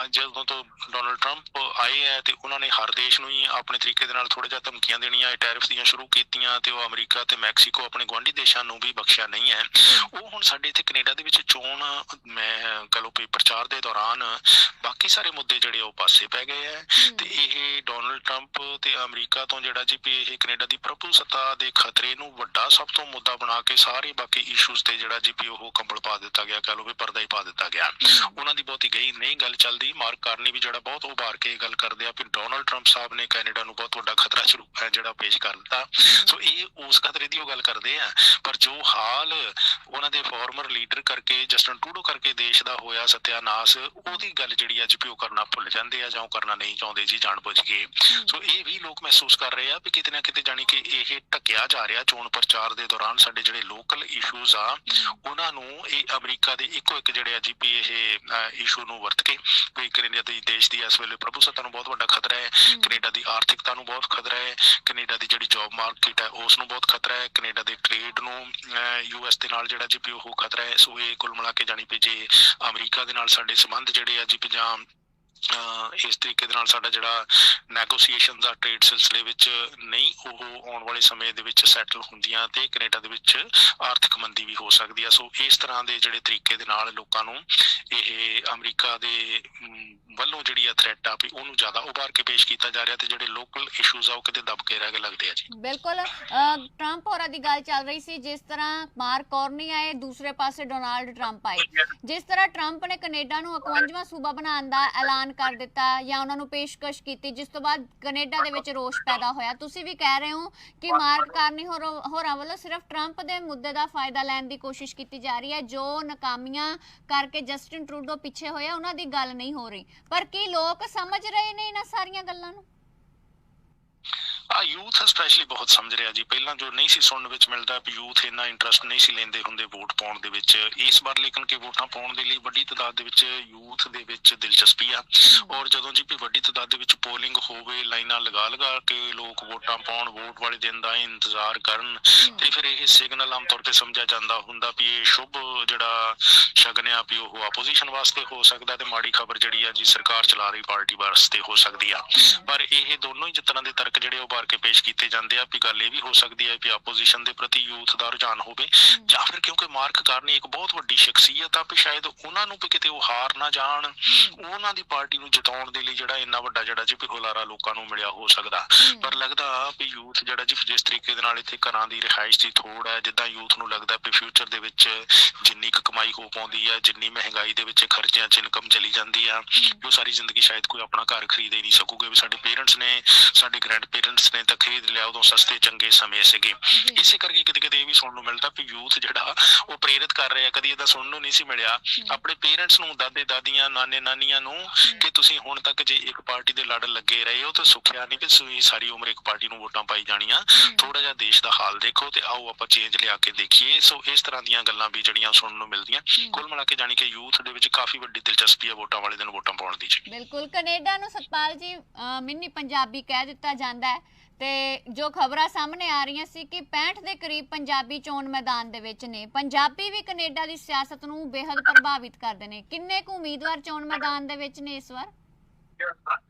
ਜਦੋਂ ਤੋਂ ਡੋਨਲਡ ਟਰੰਪ ਆਏ ਹੈ ਤੇ ਉਹਨਾਂ ਨੇ ਹਰ ਦੇਸ਼ ਨੂੰ ਹੀ ਆਪਣੇ ਤਰੀਕੇ ਦੇ ਨਾਲ ਥੋੜਾ ਜਿਹਾ ਧਮਕੀਆਂ ਦੇਣੀਆਂ ਇਹ ਟੈਰਿਫ ਦੀਆਂ ਸ਼ੁਰੂ ਕੀਤੀਆਂ ਤੇ ਉਹ ਅਮਰੀਕਾ ਤੇ ਮੈਕਸੀਕੋ ਆਪਣੇ ਗੁਆਂਢੀ ਦੇਸ਼ਾਂ ਨੂੰ ਵੀ ਬਖਸ਼ਿਆ ਨਹੀਂ ਹੈ। ਉਹ ਹੁਣ ਸਾਡੇ ਇੱਥੇ ਕੈਨੇਡਾ ਦੇ ਵਿੱਚ ਚੋਣ ਮੈਂ ਕਹ ਵੀ ਪ੍ਰਚਾਰ ਦੇ ਦੌਰਾਨ ਬਾਕੀ ਸਾਰੇ ਮੁੱਦੇ ਜਿਹੜੇ ਉਹ ਪਾਸੇ ਪੈ ਗਏ ਹੈ। ਤੇ ਇਹ ਡੋਨਲਡ ਟਰੰਪ ਤੇ ਅਮਰੀਕਾ ਤੋਂ ਜਿਹੜਾ ਜੀ ਇਹ ਕੈਨੇਡਾ ਦੀ ਪ੍ਰਭੂ ਸੱਤਾ ਦੇ ਖਤਰੇ ਨੂੰ ਵੱਡਾ ਸਭ ਤੋਂ ਮੁੱਦਾ ਬਣਾ ਕੇ ਸਾਰੇ ਬਾਕੀ ਇਸ਼ੂਜ਼ ਤੇ ਜਿਹੜਾ ਜੀ ਉਹ ਕੰਬਲ ਪਾ ਦਿੱਤਾ ਗਿਆ ਕਹ ਵੀ ਪਰਦਾ ਹੀ ਪਾ ਦਿੱਤਾ ਗਿਆ। ਉਹਨਾਂ ਦੀ ਬਹੁਤੀ ਗਈ ਨਹੀਂ ਗੱਲ ਚੱਲਦੀ। ਮਾਰਕ ਕਾਰਨੀ ਵੀ ਜਿਹੜਾ ਬਹੁਤ ਉਭਾਰ ਕੇ ਇਹ ਗੱਲ ਕਰਦੇ ਆ ਕਿ ਡੋਨਲਡ ਟਰੰਪ ਸਾਹਿਬ ਨੇ ਕੈਨੇਡਾ ਨੂੰ ਬਹੁਤ ਵੱਡਾ ਖਤਰਾ ਸ਼ੁਰੂ ਹੈ ਜਿਹੜਾ ਪੇਸ਼ ਕਰ ਦਿੱਤਾ। ਸੋ ਇਹ ਉਸ ਖਤਰੇ ਦੀ ਉਹ ਗੱਲ ਕਰਦੇ ਆ। ਪਰ ਜੋ ਹਾਲ ਉਹਨਾਂ ਦੇ ਫਾਰਮਰ ਲੀਡਰ ਕਰਕੇ ਜਸਟਨ ਟਰੂਡੋ ਕਰਕੇ ਦੇਸ਼ ਦਾ ਹੋਇਆ ਸਤਿਆਨਾਸ਼ ਉਹਦੀ ਗੱਲ ਜਿਹੜੀ ਅੱਜ ਵੀ ਉਹ ਕਰਨਾ ਭੁੱਲ ਜਾਂਦੇ ਆ ਜਾਂ ਉਹ ਕਰਨਾ ਨਹੀਂ ਚਾਹੁੰਦੇ ਜੀ ਜਾਣਬੁੱਝ ਕੇ। ਸੋ ਇਹ ਵੀ ਲੋਕ ਮਹਿਸੂਸ ਕਰ ਰਹੇ ਆ ਵੀ ਕਿਤੇ ਨਾ ਕਿਤੇ ਜਾਣੀ ਕਿ ਇਹ ਟਕਿਆ ਜਾ ਰਿਹਾ ਚੋਣ ਪ੍ਰਚਾਰ ਦੇ ਦੌਰਾਨ ਸਾਡੇ ਜਿਹੜੇ ਲੋਕਲ ਇਸ਼ੂਜ਼ ਆ ਉਹਨਾਂ ਨੂੰ ਇਹ ਅਮਰੀਕਾ ਦੇ ਇੱਕੋ ਇੱਕ ਜਿਹੜੇ ਆ ਜੀ ਵੀ ਇਹ ਇਸ਼ੂ ਨੂੰ ਵਰਤ ਕੇ ਕੋਈ ਕੈਨੇਡਾ ਦੀ ਦੇਸ਼ ਦੀ ਇਸ ਵੇਲੇ ਪ੍ਰਭੂ ਸੱਤਾ ਨੂੰ ਬਹੁਤ ਵੱਡਾ ਖਤਰਾ ਹੈ ਕੈਨੇਡਾ ਦੀ ਆਰਥਿਕਤਾ ਨੂੰ ਬਹੁਤ ਖਤਰਾ ਹੈ ਕੈਨੇਡਾ ਦੀ ਜਿਹੜੀ ਜੌਬ ਮਾਰਕੀਟ ਹੈ ਉਸ ਨੂੰ ਬਹੁਤ ਖਤਰਾ ਹੈ ਕੈਨੇਡਾ ਦੇ ਟ੍ਰੇਡ ਨੂੰ ਯੂਐਸ ਦੇ ਨਾਲ ਜਿਹੜਾ ਜੀ ਵੀ ਉਹ ਖਤਰਾ ਹੈ ਸੋ ਇਹ ਕੁੱਲ ਮਿਲਾ ਕੇ ਜਾਣੀ ਵੀ ਜੇ ਅਮਰੀਕਾ ਦੇ ਨਾਲ ਸਾਡੇ ਸੰਬੰਧ ਜਿਹੜੇ ਆ ਜੀ ਵੀ ਅਹ ਇਸ ਤਰੀਕੇ ਦੇ ਨਾਲ ਸਾਡਾ ਜਿਹੜਾ ਨੈਗੋਸੀਏਸ਼ਨ ਦਾ ਟ੍ਰੇਡ ਸਿਲਸਿਲੇ ਵਿੱਚ ਨਹੀਂ ਉਹ ਆਉਣ ਵਾਲੇ ਸਮੇਂ ਦੇ ਵਿੱਚ ਸੈਟਲ ਹੁੰਦੀਆਂ ਤੇ ਕੈਨੇਡਾ ਦੇ ਵਿੱਚ ਆਰਥਿਕ ਮੰਦੀ ਵੀ ਹੋ ਸਕਦੀ ਆ। ਸੋ ਇਸ ਤਰ੍ਹਾਂ ਦੇ ਜਿਹੜੇ ਤਰੀਕੇ ਦੇ ਨਾਲ ਲੋਕਾਂ ਨੂੰ ਇਹ ਅਮਰੀਕਾ ਦੇ ਵੱਲੋਂ ਜਿਹੜੀ ਆ ਥ੍ਰੈਟ ਆ ਵੀ ਉਹਨੂੰ ਜ਼ਿਆਦਾ ਉਭਾਰ ਕੇ ਪੇਸ਼ ਕੀਤਾ ਜਾ ਰਿਹਾ ਤੇ ਜਿਹੜੇ ਲੋਕਲ ਇਸ਼ੂਜ਼ ਆ ਉਹ ਕਿਤੇ ਦਬ ਕੇ ਰਹਿ ਗਏ ਲੱਗਦੇ ਆ ਜੀ। ਬਿਲਕੁਲ ਟਰੰਪ ਹੋਰਾਂ ਦੀ ਗੱਲ ਚੱਲ ਰਹੀ ਸੀ, ਜਿਸ ਤਰ੍ਹਾਂ ਮਾਰਕ ਕੌਰਨੀ ਆਏ, ਦੂਸਰੇ ਪਾਸੇ ਡੋਨਾਲਡ ਟਰੰਪ ਆਏ। ਜਿਸ ਤਰ੍ਹਾਂ ਟਰੰਪ ਨੇ ਕੈਨੇਡਾ ਨੂੰ 51ਵਾਂ ਸੂਬਾ ਬਣਾਉਣ ਦਾ ਐਲਾਨ ਕਰ ਦਿੱਤਾ ਜਾਂ ਉਹਨਾਂ ਨੂੰ ਪੇਸ਼ਕਸ਼ ਕੀਤੀ, ਜਿਸ ਤੋਂ ਬਾਅਦ ਕੈਨੇਡਾ ਦੇ ਵਿੱਚ ਰੋਸ਼ ਪੈਦਾ ਹੋਇਆ। ਤੁਸੀਂ ਵੀ ਕਹਿ ਰਹੇ ਹੋ ਕਿ ਮਾਰਕ ਕਾਰਨੀ ਹੋਰਾਂ ਵੱਲੋਂ ਸਿਰਫ ਟਰੰਪ ਦੇ ਮੁੱਦੇ ਦਾ ਫਾਇਦਾ ਲੈਣ ਦੀ ਕੋਸ਼ਿਸ਼ ਕੀਤੀ ਜਾ ਰਹੀ ਹੈ, ਜੋ ਨਾਕਾਮੀਆਂ ਕਰਕੇ ਜਸਟਿਨ ਟਰੂਡੋ ਪਿੱਛੇ ਹੋਇਆ, ਉਹਨਾਂ ਦੀ ਗੱਲ ਨਹੀਂ ਹੋ ਰਹੀ। ਪਰ ਕੀ ਲੋਕ ਸਮਝ ਰਹੇ ਨੇ ਇਹਨਾਂ ਸਾਰੀਆਂ ਗੱਲਾਂ ਨੂੰ? ਆ ਯੂਥ ਸਪੈਸ਼ਲੀ ਬਹੁਤ ਸਮਝ ਰਿਹਾ ਜੀ। ਪਹਿਲਾਂ ਜੋ ਨਹੀਂ ਸੀ ਸੁਣਨ ਵਿੱਚ ਮਿਲਦਾ, ਵੀ ਯੂਥ ਇੰਨਾ ਇੰਟਰਸਟ ਨਹੀਂ ਸੀ ਲੈਂਦੇ ਹੁੰਦੇ ਵੋਟ ਪਾਉਣ ਦੇ ਵਿੱਚ। ਇਸ ਵਾਰ ਲੇਕਿਨ ਕਿ ਵੋਟਾਂ ਪਾਉਣ ਦੇ ਲਈ ਵੱਡੀ ਤਾਦਾਦ ਦੇ ਵਿੱਚ ਯੂਥ ਦੇ ਵਿੱਚ ਦਿਲਚਸਪੀ ਆ। ਔਰ ਜਦੋਂ ਜੀ ਵੀ ਵੱਡੀ ਤਾਦਾਦ ਦੇ ਵਿੱਚ ਪੋਲਿੰਗ ਹੋਵੇ, ਲਾਈਨਾਂ ਲਗਾ ਲਗਾ ਕੇ ਲੋਕ ਵੋਟਾਂ ਪਾਉਣ ਵੋਟ ਵਾਲੇ ਦਿਨ ਦਾ ਇੰਤਜ਼ਾਰ ਕਰਨ, ਤੇ ਫਿਰ ਇਹ ਸਿਗਨਲ ਆਮ ਤੌਰ ਤੇ ਸਮਝਿਆ ਜਾਂਦਾ ਹੁੰਦਾ ਵੀ ਇਹ ਸ਼ੁਭ ਜਿਹੜਾ ਸ਼ਗਨ ਆ ਵੀ ਉਹ ਆਪੋਜੀਸ਼ਨ ਵਾਸਤੇ ਹੋ ਸਕਦਾ ਤੇ ਮਾੜੀ ਖਬਰ ਜਿਹੜੀ ਆ ਜੀ ਸਰਕਾਰ ਚਲਾ ਰਹੀ, ਪਾਰਟੀ ਵਾਸਤੇ ਹੋ ਸਕਦੀ ਆ। ਪਰ ਇਹ ਦੋਨੋਂ ਹੀ ਤਰ੍ਹਾਂ ਦੇ ਤਰਕ ਜਿਹੜੇ ਉਹ ਬਾਰ ਕੇ ਪੇਸ਼ ਕੀਤੇ ਜਾਂਦੇ ਆ ਵੀ ਗੱਲ ਇਹ ਵੀ ਹੋ ਸਕਦੀ ਹੈ ਵੀ ਆਪੋਜੀਸ਼ਨ ਦੇ ਪ੍ਰਤੀ ਯੂਥ ਦਾ ਰੁਝਾਨ ਹੋਵੇ ਜਾਂ ਫਿਰ ਕਿਉਂਕਿ ਮਾਰਕ ਕਰਨੀ ਇੱਕ ਬਹੁਤ ਵੱਡੀ ਸ਼ਖਸੀਅਤ ਆ ਵੀ ਸ਼ਾਇਦ ਉਹਨਾਂ ਨੂੰ ਵੀ ਕਿਤੇ ਉਹ ਹਾਰ ਨਾ ਜਾਣ ਉਹਨਾਂ ਦੀ ਪਾਰਟੀ ਨੂੰ ਜਿਤਾਉਣ ਦੇ ਲਈ ਜਿਹੜਾ ਇੰਨਾ ਵੱਡਾ ਜਿਹੜਾ ਜੀ ਵੀ ਹੁਲਾਰਾ ਲੋਕਾਂ ਨੂੰ ਮਿਲਿਆ ਹੋ ਸਕਦਾ। ਪਰ ਲੱਗਦਾ ਵੀ ਯੂਥ ਜਿਹੜਾ ਜੀ ਜਿਸ ਤਰੀਕੇ ਦੇ ਨਾਲ ਇੱਥੇ ਘਰਾਂ ਦੀ ਰਿਹਾਇਸ਼ ਦੀ ਥੋੜ ਹੈ ਜਿੱਦਾਂ ਯੂਥ ਨੂੰ ਲੱਗਦਾ ਵੀ ਫਿਊਚਰ ਦੇ ਵਿੱਚ ਜਿੰਨੀ ਕੁ ਕਮਾਈ ਹੋ ਪਾਉਂਦੀ ਹੈ ਜਿੰਨੀ ਮਹਿੰਗਾਈ ਦੇ ਵਿੱਚ ਖਰਚਿਆਂ 'ਚ ਇਨਕਮ ਚਲੀ ਜਾਂਦੀ ਆ ਉਹ ਸਾਰੀ ਜ਼ਿੰਦਗੀ ਸ਼ਾਇਦ ਕੋਈ ਆਪਣਾ ਘਰ ਖਰੀਦ ਹੀ ਨਹੀਂ ਸਕੂਗੇ। ਵੀ ਸਾਡੇ ਪੇਰੈਂਟਸ ਨੇ ਸਾਡੇ ਗ੍ਰੈਂਡ ਪੇਰੈਂਟਸ ਨੇ ਤਾਂ ਖਰੀਦ ਲਿਆ ਉਦੋਂ ਸਸਤੇ ਚੰਗੇ ਸਮੇਂ ਸੀਗੇ। ਇਸੇ ਕਰਕੇ ਕਿਤੇ ਕਿਤੇ ਇਹ ਵੀ ਸੁਣਨ ਨੂੰ ਮਿਲਦਾ ਵੀ ਯੂਥ ਜਿਹੜਾ ਉਹ ਪ੍ਰੇਰਿਤ ਕਰ ਰਿਹਾ ਕਦੀ ਇਹਦਾ ਸੁਣਨ ਨੂੰ ਨਹੀਂ ਸੀ ਮਿਲਿਆ। ਆਪਣੇ ਪੇਰੈਂਟਸ ਨੂੰ ਦਾਦੇ ਦਾਦੀਆਂ ਨਾਨੇ ਨਾਨੀਆਂ ਨੂੰ ਕਿ ਤੁਸੀਂ ਹੁਣ ਤੱਕ ਜੇ ਇੱਕ ਪਾਰਟੀ ਦੇ ਲੜ ਲੱਗੇ ਰਹੇ ਹੋ ਤਾਂ ਸੁਖਿਆ ਨਹੀਂ ਕਿ ਤੁਸੀਂ ਸਾਰੀ ਉਮਰ ਇੱਕ ਪਾਰਟੀ ਨੂੰ ਵੋਟਾਂ ਪਾਈ ਜਾਣੀਆਂ। ਥੋੜਾ ਜਿਹਾ ਦੇਸ਼ ਦਾ ਹਾਲ ਦੇਖੋ ਤੇ ਆਓ ਆਪਾਂ ਚੇਂਜ ਲਿਆ ਕੇ ਦੇਖੀਏ। ਸੋ ਇਸ ਤਰ੍ਹਾਂ ਦੀਆਂ ਗੱਲਾਂ ਵੀ ਜਿਹੜੀਆਂ ਸੁਣਨ ਨੂੰ ਮਿਲਦੀਆਂ। ਕੁੱਲ ਮਿਲਾ ਕੇ ਜਾਣੀ ਕਿ ਯੂਥ ਦੇ ਵਿੱਚ ਕਾਫੀ ਵੱਡੀ ਦਿਲਚਸਪੀ ਹੈ ਵੋਟਾਂ ਵਾਲੇ ਦਿਨ ਵੋਟਾਂ ਪਾਉਣ ਦੀ ਜੀ। ਬਿਲਕੁਲ ਕੈਨੇਡਾ ਨੂੰ ਸਤਪਾਲ ਜੀ ਮਿੰਨੀ ਪੰਜਾਬੀ ਕਹਿ ਦਿੱਤਾ ਜਾਂਦਾ ਹੈ। ਤੇ ਜੋ ਖਬਰਾਂ ਸਾਹਮਣੇ ਆ ਰਹੀਆਂ ਸੀ ਕਿ 65 ਦੇ ਕਰੀਬ ਪੰਜਾਬੀ ਚੋਣ ਮੈਦਾਨ ਦੇ ਵਿੱਚ ਨੇ। ਪੰਜਾਬੀ ਵੀ ਕੈਨੇਡਾ ਦੀ ਸਿਆਸਤ ਨੂੰ ਬੇहद ਪ੍ਰਭਾਵਿਤ ਕਰਦੇ ਨੇ। ਕਿੰਨੇ ਕੁ ਉਮੀਦਵਾਰ ਚੋਣ ਮੈਦਾਨ ਦੇ ਵਿੱਚ ਨੇ ਇਸ ਵਾਰ?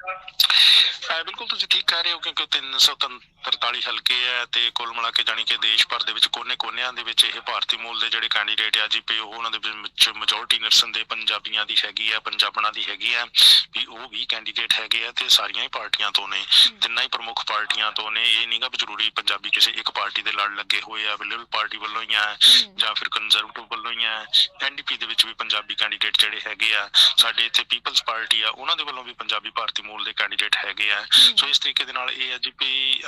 ਬਿਲਕੁਲ ਤੁਸੀਂ ਠੀਕ ਕਹਿ ਰਹੇ ਹੋ ਕਿਉਂਕਿ 343 ਹਲਕੇ ਹੈ ਤੇ ਕੁੱਲ ਮਿਲਾ ਕੇ ਜਾਣੀ ਕਿ ਦੇਸ਼ ਭਰ ਦੇ ਵਿੱਚ ਕੋਨੇ-ਕੋਨਿਆਂ ਦੇ ਵਿੱਚ ਇਹ ਭਾਰਤੀ ਮੂਲ ਦੇ ਜਿਹੜੇ ਕੈਂਡੀਡੇਟ ਆ ਜੀ ਉਹ ਉਹਨਾਂ ਦੇ ਵਿੱਚ ਮੈਜੋਰਟੀ ਨਿਰਸਨ ਦੇ ਪੰਜਾਬੀਆਂ ਦੀ ਹੈਗੀ ਆ ਪੰਜਾਬਣਾਂ ਦੀ ਹੈਗੀ ਆ ਵੀ ਉਹ ਵੀ ਕੈਂਡੀਡੇਟ ਹੈਗੇ ਆ ਤੇ ਸਾਰੀਆਂ ਹੀ ਪਾਰਟੀਆਂ ਤੋਂ ਨੇ, ਤਿੰਨਾਂ ਹੀ ਪ੍ਰਮੁੱਖ ਪਾਰਟੀਆਂ ਤੋਂ ਨੇ, ਇਹ ਨਹੀਂਗਾ ਵੀ ਜ਼ਰੂਰੀ ਪੰਜਾਬੀ ਕਿਸੇ ਇੱਕ ਪਾਰਟੀ ਦੇ ਲੜ ਲੱਗੇ ਹੋਏ ਆ ਲਿਬਰਲ ਪਾਰਟੀ ਵੱਲੋਂ ਹੀ ਆ, ਜਾਂ ਫਿਰ ਕੰਜ਼ਰਵੇਟਿਵ ਵੱਲੋਂ ਹੀ ਆ ਐਨਡੀਪੀ ਦੇ ਵਿੱਚ ਵੀ ਪੰਜਾਬੀ ਕੈਂਡੀਡੇਟ ਜਿਹੜੇ ਹੈਗੇ ਆ, ਸਾਡੇ ਇੱਥੇ ਪੀਪਲਸ ਪਾਰਟੀ ਆ, ਉਹਨਾਂ ਦੇ ਵੱਲੋਂ ਵੀ ਪੰਜਾਬੀ ਭਾਰਤੀ ਮੂਲ ਦੇ ਕੈਂਡੀਡੇਟ ਹੈਗੇ ਆ। ਸੋ ਇਸ ਤਰੀਕੇ ਦੇ ਨਾਲ ਇਹ ਹੈ ਜੀ ਵੀ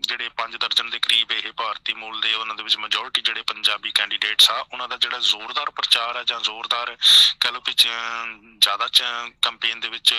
ਜਿਹੜੇ 5 ਦਰਜਨ ਦੇ ਕਰੀਬ ਇਹ ਭਾਰਤੀ ਮੂਲ ਦੇ ਉਹਨਾਂ ਦੇ ਵਿੱਚ ਮੈਜੋਰਟੀ ਜਿਹੜੇ ਪੰਜਾਬੀ ਕੈਂਡੀਡੇਟਸ ਆ ਉਹਨਾਂ ਦਾ ਜਿਹੜਾ ਜ਼ੋਰਦਾਰ ਪ੍ਰਚਾਰ ਆ ਜਾਂ ਜ਼ੋਰਦਾਰ ਕਹ ਲਓ ਵੀ ਚ- ਜ਼ਿਆਦਾ ਚ ਕੈਂਪੇਨ ਦੇ ਵਿੱਚ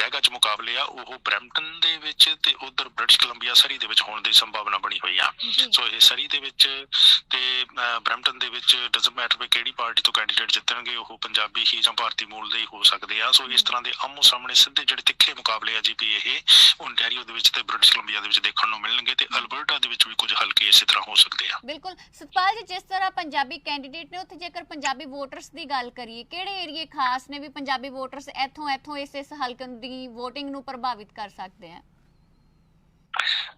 ਗਹਿਗਾ ਚ ਮੁਕਾਬਲੇ ਆ ਉਹ ਬ੍ਰੈਂਪਟਨ ਦੇ ਵਿੱਚ ਤੇ ਉਧਰ ਬ੍ਰਿਟਿਸ਼ ਕੋਲੰਬੀਆ ਸਰੀ ਦੇ ਵਿੱਚ ਹੋਣ ਦੀ ਸੰਭਾਵਨਾ ਬਣੀ ਹੋਈ ਆ। ਸੋ ਇਹ ਸਰੀ ਦੇ ਵਿੱਚ ਤੇ ਬਰੈਂਪਟਨ ਦੇ ਵਿੱਚ ਡਸਨਟ ਮੈਟਰ ਵੀ ਕਿਹੜੀ ਪਾਰਟੀ ਤੋਂ ਕੈਂਡੀਡੇਟ ਜਿੱਤਣਗੇ ਉਹ ਪੰਜਾਬੀ ਹੀ ਜਾਂ ਭਾਰਤੀ ਮੂਲ ਦੇ ਹੀ ਹੋ ਸਕਦੇ ਆ। ਸੋ ਇਸ ਤਰ੍ਹਾਂ ਦੇ ਆਮੋ ਸਾਹਮਣੇ ਸਿੱਧੇ ਜਿਹੜੇ ਤਿੱਖੇ ਮੁਕਾਬਲੇ ਆ ਜੀ ਵੀ ਇਹ ਓਨਟਾਰੀਓ ਦੇ ਵਿੱਚ ਤੇ ਬ੍ਰਿਟਿਸ਼ ਕੋਲੰਬੀਆ ਦੇ ਵਿੱਚ ਦੇਖਣ ਨੂੰ ਮਿਲਣਗੇ ਤੇ ਅਲਬਰਟਾ ਦੇ ਵਿੱਚ ਵੀ ਕੁਝ ਹਲਕੇ ਇਸੇ ਤਰ੍ਹਾਂ ਹੋ ਸਕਦੇ ਆ। ਬਿਲਕੁਲ। ਸਤਪਾਲ ਜੀ, ਜਿਸ ਤਰ੍ਹਾਂ ਪੰਜਾਬੀ ਕੈਂਡੀਡੇਟ ਨੇ ਉੱਥੇ ਜੇਕਰ ਪੰਜਾਬੀ ਵੋਟਰਸ ਦੀ ਗੱਲ ਕਰੀਏ, ਕਿਹੜੇ ਏਰੀਏ ਖਾਸ ਨੇ ਵੀ ਪੰਜਾਬੀ ਵੋਟਰਸ ਇੱਥੋਂ ਇੱਥੋਂ ਇਸ ਇਸ ਹਲਕੇ ਦੀ VOTING ਨੂੰ ਪ੍ਰਭਾਵਿਤ ਕਰ ਸਕਦੇ ਆ?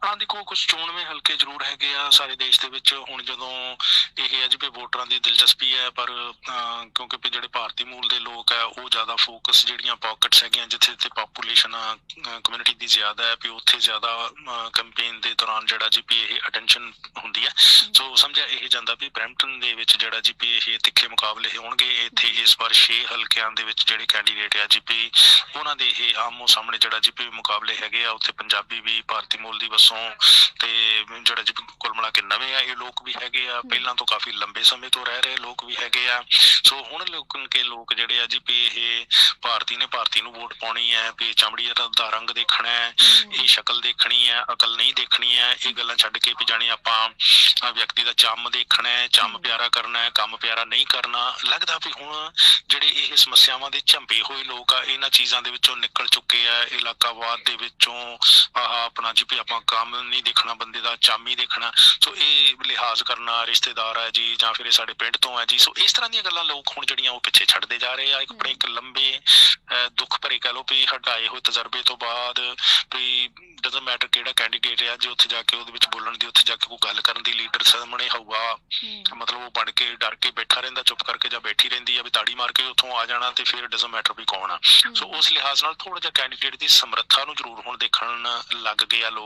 ਹਾਂ ਦੇਖੋ ਕੁਝ ਚੋਣਵੇਂ ਹਲਕੇ ਜ਼ਰੂਰ ਹੈਗੇ ਆ ਸਾਰੇ ਦੇਸ਼ ਦੇ ਵਿੱਚ। ਹੁਣ ਜਦੋਂ ਇਹ ਹੈ ਜੀ ਵੀ ਵੋਟਰਾਂ ਦੀ ਦਿਲਚਸਪੀ ਹੈ ਪਰ ਕਿਉਂਕਿ ਜਿਹੜੇ ਭਾਰਤੀ ਮੂਲ ਦੇ ਲੋਕ ਆ ਉਹ ਜ਼ਿਆਦਾ ਫੋਕਸ ਜਿਹੜੀਆਂ ਪਾਕਟਸ ਹੈਗੀਆਂ ਜਿੱਥੇ ਜਿੱਥੇ ਪਾਪੂਲੇਸ਼ਨ ਕਮਿਊਨਿਟੀ ਦੀ ਜ਼ਿਆਦਾ ਹੈ ਵੀ ਉੱਥੇ ਜ਼ਿਆਦਾ ਕੈਂਪੇਨ ਦੇ ਦੌਰਾਨ ਜਿਹੜਾ ਜੀ ਵੀ ਇਹ ਅਟੈਂਸ਼ਨ ਹੁੰਦੀ ਹੈ। ਸੋ ਸਮਝਿਆ ਇਹ ਜਾਂਦਾ ਵੀ ਬ੍ਰੈਂਪਟਨ ਦੇ ਵਿੱਚ ਜਿਹੜਾ ਜੀ ਵੀ ਇਹ ਤਿੱਖੇ ਮੁਕਾਬਲੇ ਹੋਣਗੇ ਇੱਥੇ ਇਸ ਵਾਰ 6 ਹਲਕਿਆਂ ਦੇ ਵਿੱਚ ਜਿਹੜੇ ਕੈਂਡੀਡੇਟ ਆ ਜੀ ਵੀ ਉਹਨਾਂ ਦੇ ਇਹ ਆਮੋ ਸਾਹਮਣੇ ਜਿਹੜਾ ਜੀ ਵੀ ਮੁਕਾਬਲੇ ਹੈਗੇ ਆ ਉੱਥੇ ਪੰਜਾਬੀ ਵੀ ਭਾਰਤੀ ਮੂਲ ਦੀ ਵਸੋਂ ਤੇ ਜਿਹੜਾ ਜੀ ਕੁੱਲ ਮਿਲਾ ਕੇ ਨਵੇਂ ਆ ਇਹ ਲੋਕ ਵੀ ਹੈਗੇ ਆ ਪਹਿਲਾਂ ਤੋਂ ਕਾਫੀ ਲੰਬੇ ਸਮੇਂ ਤੋਂ ਰਹਿ ਰਹੇ ਲੋਕ ਵੀ ਹੈਗੇ ਆ। ਸੋ ਹੁਣ ਲੋਕਨ ਕੇ ਲੋਕ ਜਿਹੜੇ ਆ ਜੀ ਵੀ ਇਹ ਭਾਰਤੀ ਨੇ ਭਾਰਤੀ ਨੂੰ ਵੋਟ ਪਾਉਣੀ ਹੈ ਵੀ ਚਮੜੀ ਦਾ ਰੰਗ ਦੇਖਣਾ ਹੈ ਇਹ ਸ਼ਕਲ ਦੇਖਣੀ ਹੈ ਅਕਲ ਨਹੀਂ ਦੇਖਣੀ ਹੈ ਇਹ ਗੱਲਾਂ ਛੱਡ ਕੇ ਵੀ ਜਾਣੀ ਆਪਾਂ ਵਿਅਕਤੀ ਦਾ ਚੰਮ ਦੇਖਣਾ ਹੈ ਚੰਮ ਪਿਆਰਾ ਕਰਨਾ ਹੈ ਕੰਮ ਪਿਆਰਾ ਨਹੀਂ ਕਰਨਾ ਲੱਗਦਾ ਵੀ ਹੁਣ ਜਿਹੜੇ ਇਹ ਸਮੱਸਿਆਵਾਂ ਦੇ ਝੰਬੇ ਹੋਏ ਲੋਕ ਆ ਇਹਨਾਂ ਚੀਜ਼ਾਂ ਦੇ ਵਿੱਚੋਂ ਨਿਕਲ ਚੁੱਕੇ ਆ ਇਲਾਕਾਵਾਦ ਦੇ ਵਿੱਚੋਂ ਆਹ ਆਪਣਾ ਜੀ ਵੀ ਆਪਾਂ ਕੰਮ ਨਹੀਂ ਦੇਖਣਾ ਬੰਦੇ ਦਾ ਚੰਮ ਹੀ ਦੇਖਣਾ। ਸੋ ਇਹ ਲਿਹਾਜ਼ ਕਰਨਾ ਰਿਸ਼ਤੇਦਾਰ ਹੈ ਜੀ ਜਾਂ ਫਿਰ ਇਹ ਸਾਡੇ ਪਿੰਡ ਤੋਂ ਹੈ ਜੀ। ਸੋ ਇਸ ਤਰ੍ਹਾਂ ਦੀਆਂ ਗੱਲਾਂ ਲੋਕ ਹੁਣ ਜਿਹੜੀਆਂ ਉਹ ਪਿੱਛੇ ਛੱਡਦੇ ਜਾ ਰਹੇ ਆ। ਇੱਕ ਆਪਣੇ ਇੱਕ ਲੰਬੇ ਦੁੱਖ ਭਰੇ ਕਹ ਲਓ ਵੀ ਹਟਾਏ ਹੋਏ ਤਜਰਬੇ ਤੋਂ ਬਾਅਦ ਵੀ ਡਸਨਟ ਮੈਟਰ ਕਿਹੜਾ ਕੈਂਡੀਡੇਟ ਆ ਜੇ ਉੱਥੇ ਜਾ ਕੇ ਉਹਦੇ ਵਿੱਚ ਬੋਲਣ ਦੀ ਉੱਥੇ ਜਾ ਕੇ ਕੋਈ ਗੱਲ ਕਰਨ ਦੀ ਲੀਡਰ ਸਾਹਮਣੇ ਹੋਊਗਾ ਮਤਲਬ ਉਹ ਬਣ ਕੇ ਡਰ ਕੇ ਬੈਠਾ ਰਹਿੰਦਾ ਚੁੱਪ ਕਰਕੇ ਜਾਂ ਬੈਠੀ ਰਹਿੰਦੀ ਆ ਵੀ ਤਾੜੀ ਮਾਰ ਕੇ ਉੱਥੋਂ ਆ ਜਾਣਾ ਤੇ ਫਿਰ ਡਸਨਟ ਮੈਟਰ ਵੀ ਕੌਣ ਆ। ਸੋ ਉਸ ਲਿਹਾਜ਼ ਨਾਲ ਥੋੜਾ ਜਿਹਾ ਕੈਂਡੀਡੇਟ ਦੀ ਸਮਰੱਥਾ ਨੂੰ ਜ਼ਰੂਰ ਹੁਣ ਦੇਖਣ ਲੱਗ ਗਏ ਆ ਲੋਕ।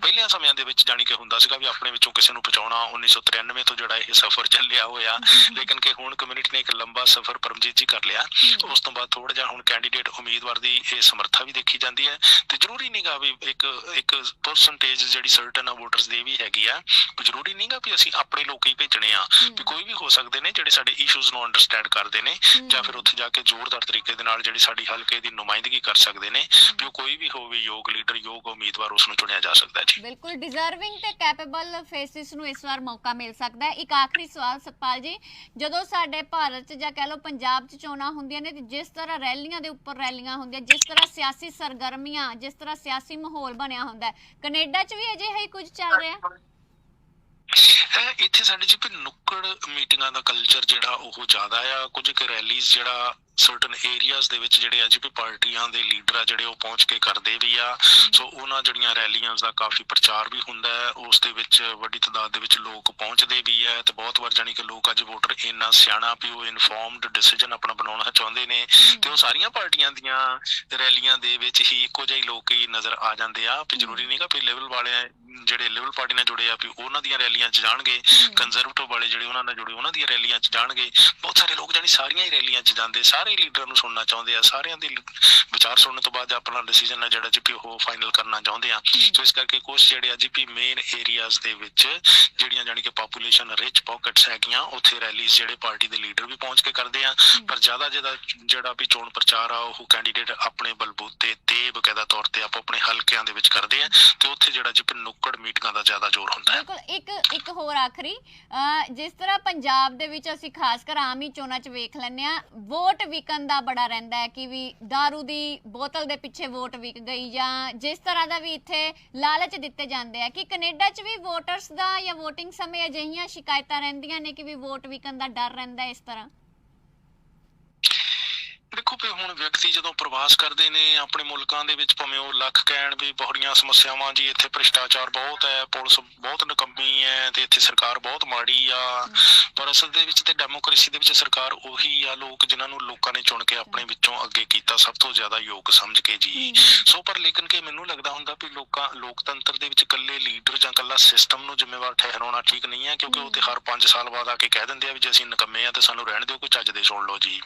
ਪਹਿਲਿਆਂ ਸਮਿਆਂ ਦੇ ਵਿੱਚ ਜਾਣੀ ਕਿ ਹੁੰਦਾ ਸੀਗਾ ਵੀ ਆਪਣੇ ਵਿੱਚੋਂ ਕਿਸੇ ਨੂੰ ਪਹੁੰਚਾਉਣਾ 1993 ਤੋਂ ਜਿਹੜਾ ਇਹ ਸਫ਼ਰ ਚੱਲਿਆ ਹੋਇਆ। ਲੇਕਿਨ ਕਿ ਹੁਣ ਕਮਿਊਨਿਟੀ ਨੇ ਇੱਕ ਲੰਬਾ ਸਫ਼ਰ ਪਰਮਜੀਤ ਜੀ ਕਰ ਲਿਆ। ਉਸ ਤੋਂ ਬਾਅਦ ਥੋੜਾ ਜਿਹਾ ਹੁਣ ਕੈਂਡੀਡੇਟ ਉਮੀਦਵਾਰ ਦੀ ਇਹ ਸਮਰੱਥਾ ਵੀ ਦੇਖੀ ਜਾਂਦੀ ਹੈ। ਤੇ ਜ਼ਰੂਰੀ ਨਹੀਂਗਾ ਵੀ ਇੱਕ ਇੱਕ ਪਰਸੈਂਟੇਜ ਜਿਹੜੀ ਸਰਟਨ ਆ ਵੋਟਰਸ ਦੀ ਵੀ ਹੈਗੀ ਆ। ਜ਼ਰੂਰੀ ਨਹੀਂਗਾ ਵੀ ਅਸੀਂ ਆਪਣੇ ਲੋਕ ਹੀ ਭੇਜਣੇ ਆ। ਵੀ ਕੋਈ ਵੀ ਹੋ ਸਕਦੇ ਨੇ ਜਿਹੜੇ ਸਾਡੇ ਇਸ਼ੂਜ਼ ਨੂੰ ਅੰਡਰਸਟੈਂਡ ਕਰਦੇ ਨੇ ਜਾਂ ਫਿਰ ਉੱਥੇ ਜਾ ਕੇ ਜ਼ੋਰਦਾਰ ਤਰੀਕੇ ਦੇ ਨਾਲ ਜਿਹੜੀ ਸਾਡੀ ਹਲਕੇ ਦੀ ਨੁਮਾਇੰਦਗੀ ਕਰ ਸਕਦੇ ਨੇ। ਵੀ ਉਹ ਕੋਈ ਵੀ ਹੋਵੇ ਯੋਗ ਲੀਡਰ ਯੋਗ ਉਮੀਦਵਾਰ ਉਸ ਨੂੰ ਚੁਣਿਆ ਜਾ ਸਕਦਾ ਜੀ। ਬਿਲਕੁਲ ਡਿਜ਼ਰਵਿੰਗ ਤੇ ਕੈਪੇਬਲ ਫੇਸਿਸ ਨੂੰ ਇਸ ਵਾਰ ਮੌਕਾ ਮਿਲ ਸਕਦਾ ਹੈ। ਇੱਕ ਆਖਰੀ ਸਵਾਲ ਸਤਪਾਲ ਜੀ ਜਦੋਂ ਸਾਡੇ ਭਾਰਤ 'ਚ ਜਾਂ ਕਹਿ ਲਓ ਪੰਜਾਬ 'ਚ ਚੋਣਾਂ ਹੁੰਦੀਆਂ ਨੇ ਤੇ ਜਿਸ ਤਰ੍ਹਾਂ ਰੈਲੀਆਂ ਦੇ ਉੱਪਰ ਰੈਲੀਆਂ ਹੁੰਦੀਆਂ ਜਿਸ ਤਰ੍ਹਾਂ ਸਿਆਸੀ ਸਰਗਰਮੀਆਂ ਜਿਸ ਤਰ੍ਹਾਂ ਸਿਆਸੀ ਮਾਹੌਲ ਬਣਿਆ ਹੁੰਦਾ ਹੈ ਕੈਨੇਡਾ 'ਚ ਵੀ ਅਜਿਹਾ ਹੀ ਕੁਝ ਚੱਲ ਰਿਹਾ? ਹੈ ਇੱਥੇ ਸਾਡੇ ਵੀ ਨੁੱਕੜ ਮੀਟਿੰਗਾਂ ਦਾ ਕਲਚਰ ਜਿਹੜਾ ਉਹ ਜ਼ਿਆਦਾ ਆ ਕੁਝ ਕੁ ਰੈਲੀਜ਼ ਜਿਹੜਾ ਸਰਟਨ ਏਰੀਆਜ਼ ਦੇ ਵਿੱਚ ਜਿਹੜੇ ਅੱਜ ਵੀ ਪਾਰਟੀਆਂ ਦੇ ਲੀਡਰ ਆ ਜਿਹੜੇ ਉਹ ਪਹੁੰਚ ਕੇ ਕਰਦੇ ਵੀ ਆ। ਸੋ ਉਹਨਾਂ ਜਿਹੜੀਆਂ ਰੈਲੀਆਂ ਦਾ ਕਾਫੀ ਪ੍ਰਚਾਰ ਵੀ ਹੁੰਦਾ ਹੈ ਉਸ ਦੇ ਵਿੱਚ ਵੱਡੀ ਤਾਦਾਦ ਦੇ ਵਿੱਚ ਲੋਕ ਪਹੁੰਚਦੇ ਵੀ ਹੈ ਤੇ ਬਹੁਤ ਵਾਰ ਜਾਨੀ ਕਿ ਲੋਕ ਅੱਜ ਵੋਟਰ ਇੰਨਾ ਸਿਆਣਾ ਵੀ ਉਹ ਇਨਫੋਰਮਡ ਡਿਸੀਜਨ ਆਪਣਾ ਬਣਾਉਣਾ ਚਾਹੁੰਦੇ ਨੇ ਤੇ ਉਹ ਸਾਰੀਆਂ ਪਾਰਟੀਆਂ ਦੀਆਂ ਰੈਲੀਆਂ ਦੇ ਵਿੱਚ ਹੀ ਇੱਕੋ ਜਿਹੇ ਲੋਕ ਹੀ ਨਜ਼ਰ ਆ ਜਾਂਦੇ ਆ। ਵੀ ਜ਼ਰੂਰੀ ਨਹੀਂਗਾ ਵੀ ਲੈਵਲ ਵਾਲੇ ਜਿਹੜੇ ਲੈਵਲ ਪਾਰਟੀ ਨਾਲ ਜੁੜੇ ਆ ਵੀ ਉਹਨਾਂ ਦੀਆਂ ਰੈਲੀਆਂ 'ਚ ਜਾਣਗੇ। ਕੰਜ਼ਰਵੇਟਿਵ ਵਾਲੇ ਜਿਹੜੇ ਉਹਨਾਂ ਨਾਲ ਜੁੜੇ ਉਹਨਾਂ ਦੀਆਂ ਰੈਲੀਆਂ 'ਚ ਜਾਣਗੇ। ਬਹੁਤ ਸਾਰੇ ਲੋਕ ਜਾਨੀ ਸਾਰੀਆਂ ਹੀ ਰੈਲੀਆਂ 'ਚ ਜਾਂਦੇ ਸਾਰੇ ਲੀਡਰਾਂ ਨੂੰ ਸੁਣਨਾ ਚਾਹੁੰਦੇ ਆ ਸਾਰਿਆਂ ਦੇ ਵਿਚਾਰ ਸੁਣਨ ਤੋਂ ਬਾਅਦ ਆਪਣਾ ਡਿਸੀਜਨ ਹੈ ਜਿਹੜਾ ਜੀਪੀ ਉਹ ਫਾਈਨਲ ਕਰਨਾ ਚਾਹੁੰਦੇ ਆ। ਸੋ ਇਸ ਕਰਕੇ ਕੁਝ ਜਿਹੜੇ ਆ ਜੀਪੀ ਮੇਨ ਏਰੀਆਜ਼ ਦੇ ਵਿੱਚ ਜਿਹੜੀਆਂ ਜਾਨੀ ਕਿ ਪੋਪੂਲੇਸ਼ਨ ਰਿਚ ਪਾਕਟਸ ਹੈਗੀਆਂ ਉੱਥੇ ਰੈਲੀਜ਼ ਜਿਹੜੇ ਪਾਰਟੀ ਦੇ ਲੀਡਰ ਵੀ ਪਹੁੰਚ ਕੇ ਕਰਦੇ ਆ। ਪਰ ਜ਼ਿਆਦਾ ਜਿਹਦਾ ਜਿਹੜਾ ਵੀ ਚੋਣ ਪ੍ਰਚਾਰ ਆ ਉਹ ਕੈਂਡੀਡੇਟ ਆਪਣੇ ਬਲਬੂਤੇ ਤੇ ਬਕਾਇਦਾ ਤੌਰ ਤੇ ਆਪੋ ਆਪਣੇ ਹਲਕਿਆਂ ਦੇ ਵਿੱਚ ਕਰਦੇ ਆ ਤੇ ਉੱਥੇ ਜਿਹੜਾ ਜੀਪੀ ਨੁੱਕੜ ਮੀਟਿੰਗਾਂ ਦਾ ਜ਼ਿਆਦਾ ਜ਼ੋਰ ਹੁੰਦਾ ਹੈ। ਬਿਲਕੁਲ ਇੱਕ ਇੱਕ ਹੋਰ ਆਖਰੀ। ਜਿਸ ਤਰ੍ਹਾਂ ਪੰਜਾਬ ਦੇ ਵਿੱਚ ਅਸੀਂ ਖਾਸ ਕਰ ਆਮ ਹੀ ਚੋਣਾਂ 'ਚ ਵੇਖ ਲੈਂਦੇ ਆ ਵੋਟ ਵਿਕਣ ਦਾ ਬੜਾ ਰਹਿੰਦਾ ਹੈ ਕਿ ਵੀ दारू ਦੀ ਬੋਤਲ ਦੇ ਪਿੱਛੇ ਵੋਟ ਵਿਕ ਗਈ ਜਾਂ ਜਿਸ ਤਰ੍ਹਾਂ ਦਾ ਵੀ ਇੱਥੇ ਲਾਲਚ ਦਿੱਤੇ ਜਾਂਦੇ ਆ ਕਿ ਕੈਨੇਡਾ 'ਚ ਵੀ ਵੋਟਰਸ ਦਾ ਜਾਂ VOTING ਸਮੇਂ ਅਜਿਹੀਆਂ ਸ਼ਿਕਾਇਤਾਂ ਰਹਿੰਦੀਆਂ ਨੇ ਕਿ ਵੀ ਵੋਟ ਵਿਕਣ ਦਾ ਡਰ ਰਹਿੰਦਾ ਇਸ ਤਰ੍ਹਾਂ? ਦੇਖੋ ਵੀ ਹੁਣ ਵਿਅਕਤੀ ਜਦੋਂ ਪ੍ਰਵਾਸ ਕਰਦੇ ਨੇ ਆਪਣੇ ਮੁਲਕਾਂ ਦੇ ਵਿੱਚ ਭਾਵੇਂ ਉਹ ਲੱਖ ਕਹਿਣ ਵੀ ਬਹੁੜੀਆਂ ਸਮੱਸਿਆਵਾਂ ਜੀ ਇੱਥੇ ਭ੍ਰਿਸ਼ਟਾਚਾਰ ਬਹੁਤ ਹੈ ਪੁਲਿਸ ਬਹੁਤ ਨਕੰਮੀ ਹੈ ਤੇ ਇੱਥੇ ਸਰਕਾਰ ਬਹੁਤ ਮਾੜੀ ਆ। ਪਰ ਅਸਲ ਦੇ ਵਿੱਚ ਤੇ ਡੈਮੋਕ੍ਰੇਸੀ ਦੇ ਵਿੱਚ ਸਰਕਾਰ ਉਹੀ ਆ ਲੋਕ ਜਿਨ੍ਹਾਂ ਨੂੰ ਲੋਕਾਂ ਨੇ ਚੁਣ ਕੇ ਆਪਣੇ ਵਿੱਚੋਂ ਅੱਗੇ ਕੀਤਾ ਸਭ ਤੋਂ ਜ਼ਿਆਦਾ ਯੋਗ ਸਮਝ ਕੇ ਜੀ। ਸੋ ਪਰ ਲੇਕਿਨ ਕਿ ਮੈਨੂੰ ਲੱਗਦਾ ਹੁੰਦਾ ਵੀ ਲੋਕਾਂ ਲੋਕਤੰਤਰ ਦੇ ਵਿੱਚ ਇਕੱਲੇ ਲੀਡਰ ਜਾਂ ਇਕੱਲਾ ਸਿਸਟਮ ਨੂੰ ਜ਼ਿੰਮੇਵਾਰ ਠਹਿਰਾਉਣਾ ਠੀਕ ਨਹੀਂ ਹੈ ਕਿਉਂਕਿ ਉਹ ਤੇ ਹਰ 5 ਸਾਲ ਬਾਅਦ ਆ ਕੇ ਕਹਿ ਦਿੰਦੇ ਆ ਵੀ ਜੇ ਅਸੀਂ ਨਕੰਮੇ ਆ ਤੇ ਸਾਨੂੰ ਰਹਿਣ ਦਿਓ ਕੋਈ ਚੱਜ ਦੇ ਸੁਣ ਲਓ ਜੀ।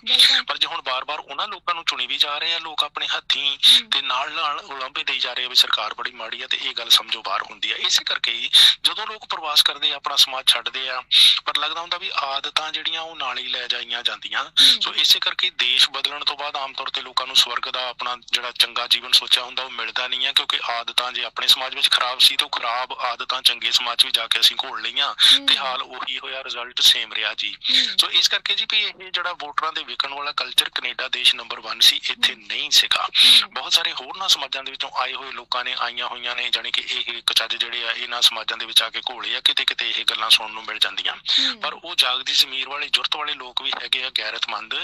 ਪਰ ਜੇ ਹੁਣ ਬਾਰ-ਬਾਰ ਉਹਨਾਂ ਲੋਕਾਂ ਨੂੰ ਚੁਣੀ ਵੀ ਜਾ ਰਹੇ ਆ ਲੋਕ ਆਪਣੇ ਹੱਥੀਂ ਤੇ ਨਾਲ ਨਾਲ ਉਲੰਭੇ ਦੇਈ ਜਾ ਰਹੇ ਆ ਵੀ ਸਰਕਾਰ ਬੜੀ ਮਾੜੀ ਆ ਤੇ ਇਹ ਗੱਲ ਸਮਝੋ ਬਾਹਰ ਹੁੰਦੀ ਆ। ਇਸੇ ਕਰਕੇ ਹੀ ਜਦੋਂ ਲੋਕ ਪ੍ਰਵਾਸ ਕਰਦੇ ਆ ਆਪਣਾ ਸਮਾਜ ਛੱਡਦੇ ਆ ਪਰ ਲੱਗਦਾ ਹੁੰਦਾ ਵੀ ਆਦਤਾਂ ਜਿਹੜੀਆਂ ਉਹ ਨਾਲ ਹੀ ਲੈ ਜਾਈਆਂ ਜਾਂਦੀਆਂ। ਸੋ ਇਸੇ ਕਰਕੇ ਦੇਸ਼ ਬਦਲਣ ਤੋਂ ਬਾਅਦ ਆਮ ਤੌਰ ਤੇ ਲੋਕਾਂ ਨੂੰ ਸਵਰਗ ਦਾ ਆਪਣਾ ਜਿਹੜਾ ਚੰਗਾ ਜੀਵਨ ਸੋਚਿਆ ਹੁੰਦਾ ਉਹ ਮਿਲਦਾ ਨਹੀਂ ਆ ਕਿਉਂਕਿ ਆਦਤਾਂ ਜੇ ਆਪਣੇ ਸਮਾਜ ਵਿੱਚ ਖਰਾਬ ਸੀ ਤਾਂ ਖਰਾਬ ਆਦਤਾਂ ਚੰਗੇ ਸਮਾਜ ਵਿੱਚ ਜਾ ਕੇ ਅਸੀਂ ਘੋਲ ਲਈਆਂ। ਤੇ ਹਾਲ ਉਹੀ ਹੋਇਆ ਰਿਜ਼ਲਟ ਸੇਮ ਰਿਹਾ ਜੀ। ਸੋ ਇਸ ਕਰਕੇ ਜੀ ਵੀ ਇਹ ਜਿਹੜਾ ਵੋਟਰਾਂ ਦੇ ਵਿਕਣ ਵਾਲਾ ਕਲਚਰ ਕੈਨੇਡਾ ਦੇਸ਼ ਨੰਬਰ 1 ਸੀ ਇੱਥੇ ਨਹੀਂ ਸੀਗਾ। ਬਹੁਤ ਸਾਰੇ ਹੋਰਨਾਂ ਸਮਾਜਾਂ ਦੇ ਵਿੱਚੋਂ ਆਏ ਹੋਏ ਲੋਕਾਂ ਨੇ ਆਈਆਂ ਹੋਈਆਂ ਨੇ ਜਾਣੀ ਕਿ ਇਹ ਕਚੱਜ ਜਿਹੜੇ ਆ ਇਹਨਾਂ ਸਮਾਜਾਂ ਦੇ ਵਿੱਚ ਆ ਕੇ ਘੋਲੇ ਆ ਕਿਤੇ ਕਿਤੇ ਇਹ ਗੱਲਾਂ ਸੁਣਨ ਨੂੰ ਮਿਲ ਜਾਂਦੀਆਂ। ਪਰ ਉਹ ਜਾਗਦੀ ਜ਼ਮੀਰ ਵਾਲੇ ਜੁਰਤ ਵਾਲੇ ਲੋਕ ਵੀ ਹੈਗੇ ਆ ਗੈਰਤਮੰਦ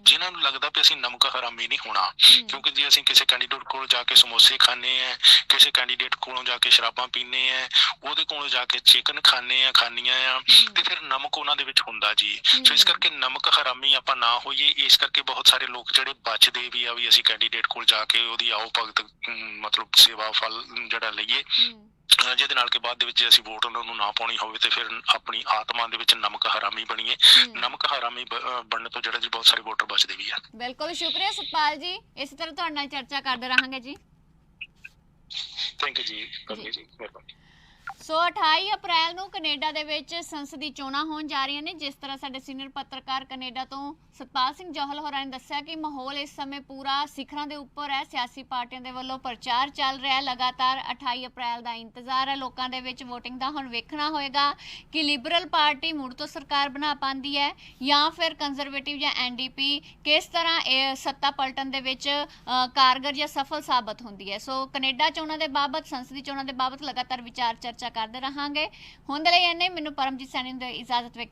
ਜਿਨ੍ਹਾਂ ਨੂੰ ਲੱਗਦਾ ਵੀ ਅਸੀਂ ਨਮਕ ਹਰਾਮੀ ਨਹੀਂ ਹੋਣਾ। ਕਿਉਂਕਿ ਜੇ ਅਸੀਂ ਕਿਸੇ ਕੈਂਡੀਡੇਟ ਕੋਲ ਜਾ ਕੇ ਸਮੋਸੇ ਖਾਣੇ ਆ ਕਿਸੇ ਕੈਂਡੀਡੇਟ ਕੋਲੋਂ ਜਾ ਕੇ ਸ਼ਰਾਬਾਂ ਪੀਣੇ ਆ ਉਹਦੇ ਕੋਲੋਂ ਜਾ ਕੇ ਚਿਕਨ ਖਾਣੇ ਆ ਖਾਣੀਆਂ ਆ ਤੇ ਫਿਰ ਨਮਕ ਉਹਨਾਂ ਦੇ ਵਿੱਚ ਹੁੰਦਾ ਜੀ। ਸੋ ਇਸ ਕਰਕੇ ਨਮਕ ਹਰਾਮੀ ਆਪਾਂ ਨਾ ਹੋਈਏ ਇਸ ਕਰਕੇ ਬਹੁਤ ਸਾਰੇ ਲੋਕ ਜਿਹੜੇ ਬਚਦੇ ਵੀ ਆ ਵੀ ਅਸੀਂ ਕੈਂਡੀਡੇਟ ਕੋਲ ਜਾ ਕੇ ਉਹਦੀ ਆਓ ਭਗਤ ਮਤਲਬ ਸੇਵਾ ਫਲ ਜਿਹੜਾ ਲਈਏ। ਜਿਹਦੇ ਨਾਲ ਕਿ ਬਾਅਦ ਦੇ ਵਿੱਚ ਜੇ ਅਸੀਂ ਵੋਟ ਉਹਨਾਂ ਨੂੰ ਨਾ ਪਾਉਣੀ ਹੋਵੇ ਤੇ ਫਿਰ ਆਪਣੀ ਆਤਮਾ ਦੇ ਵਿੱਚ ਨਮਕ ਹਰਾਮੀ ਬਣੀਏ। ਨਮਕ ਹਰਾਮੀ ਬਣਨ ਤੋਂ ਜਿਹੜਾ ਜੀ ਬਹੁਤ ਸਾਰੇ ਵੋਟਰ ਬਚਦੇ ਵੀ ਆ। ਬਿਲਕੁਲ ਸ਼ੁਕਰੀਆ ਸਤਪਾਲ ਜੀ। ਇਸੇ ਤਰ੍ਹਾਂ ਤੁਹਾਡੇ ਨਾਲ ਚਰਚਾ ਕਰਦੇ ਰਹਾਂਗੇ ਜੀ। ਥੈਂਕ ਯੂ ਜੀ। ਕਰਨੀ ਜੀ। ਮਿਹਰਬਾਨੀ। ਸੋ 28 ਅਪ੍ਰੈਲ ਨੂੰ ਕੈਨੇਡਾ ਦੇ ਵਿੱਚ ਸੰਸਦੀ ਚੋਣਾਂ ਹੋਣ ਜਾ ਰਹੀਆਂ ਨੇ, ਜਿਸ ਤਰ੍ਹਾਂ ਸਾਡੇ ਸੀਨੀਅਰ ਪੱਤਰਕਾਰ ਕੈਨੇਡਾ ਤੋਂ ਸਤਪਾਲ ਸਿੰਘ ਜੋਹਲ ਹੋਰਾਂ ਨੇ ਦੱਸਿਆ ਕਿ ਮਾਹੌਲ ਇਸ ਸਮੇਂ ਪੂਰਾ ਸਿਖਰਾਂ ਦੇ ਉੱਪਰ ਹੈ, ਸਿਆਸੀ ਪਾਰਟੀਆਂ ਦੇ ਵੱਲੋਂ ਪ੍ਰਚਾਰ ਚੱਲ ਰਿਹਾ ਹੈ, ਲਗਾਤਾਰ 28 ਅਪ੍ਰੈਲ ਦਾ ਇੰਤਜ਼ਾਰ ਹੈ, ਲੋਕਾਂ ਦੇ ਵਿੱਚ VOTING ਦਾ ਹੁਣ ਵੇਖਣਾ ਹੋਏਗਾ ਕਿ ਲਿਬਰਲ ਪਾਰਟੀ ਮੁੜ ਤੋਂ ਸਰਕਾਰ ਬਣਾ ਪਾਉਂਦੀ ਹੈ ਜਾਂ ਫਿਰ ਕੰਜ਼ਰਵੇਟਿਵ ਜਾਂ ਐਨਡੀਪੀ ਕਿਸ ਤਰ੍ਹਾਂ ਇਹ ਸੱਤਾ ਪਲਟਣ ਦੇ ਵਿੱਚ ਕਾਰਗਰ ਜਾਂ ਸਫਲ ਸਾਬਤ ਹੁੰਦੀ ਹੈ। ਸੋ ਕੈਨੇਡਾ ਚੋਣਾਂ ਦੇ ਬਾਬਤ, ਸੰਸਦੀ ਚੋਣਾਂ ਦੇ ਬਾਬਤ ਲਗਾਤਾਰ ਵਿਚਾਰ ਚਰਚਾ ਕਰਦੇ ਰਹਾਂਗੇ। ਹੁਣ ਦੇ ਲਈ ਇੰਨੇ ਮੈਨੂੰ ਪਰਮਜੀਤ ਸੈਣੀ ਨੂੰ ਇਜਾਜ਼ਤ ਵੇਖ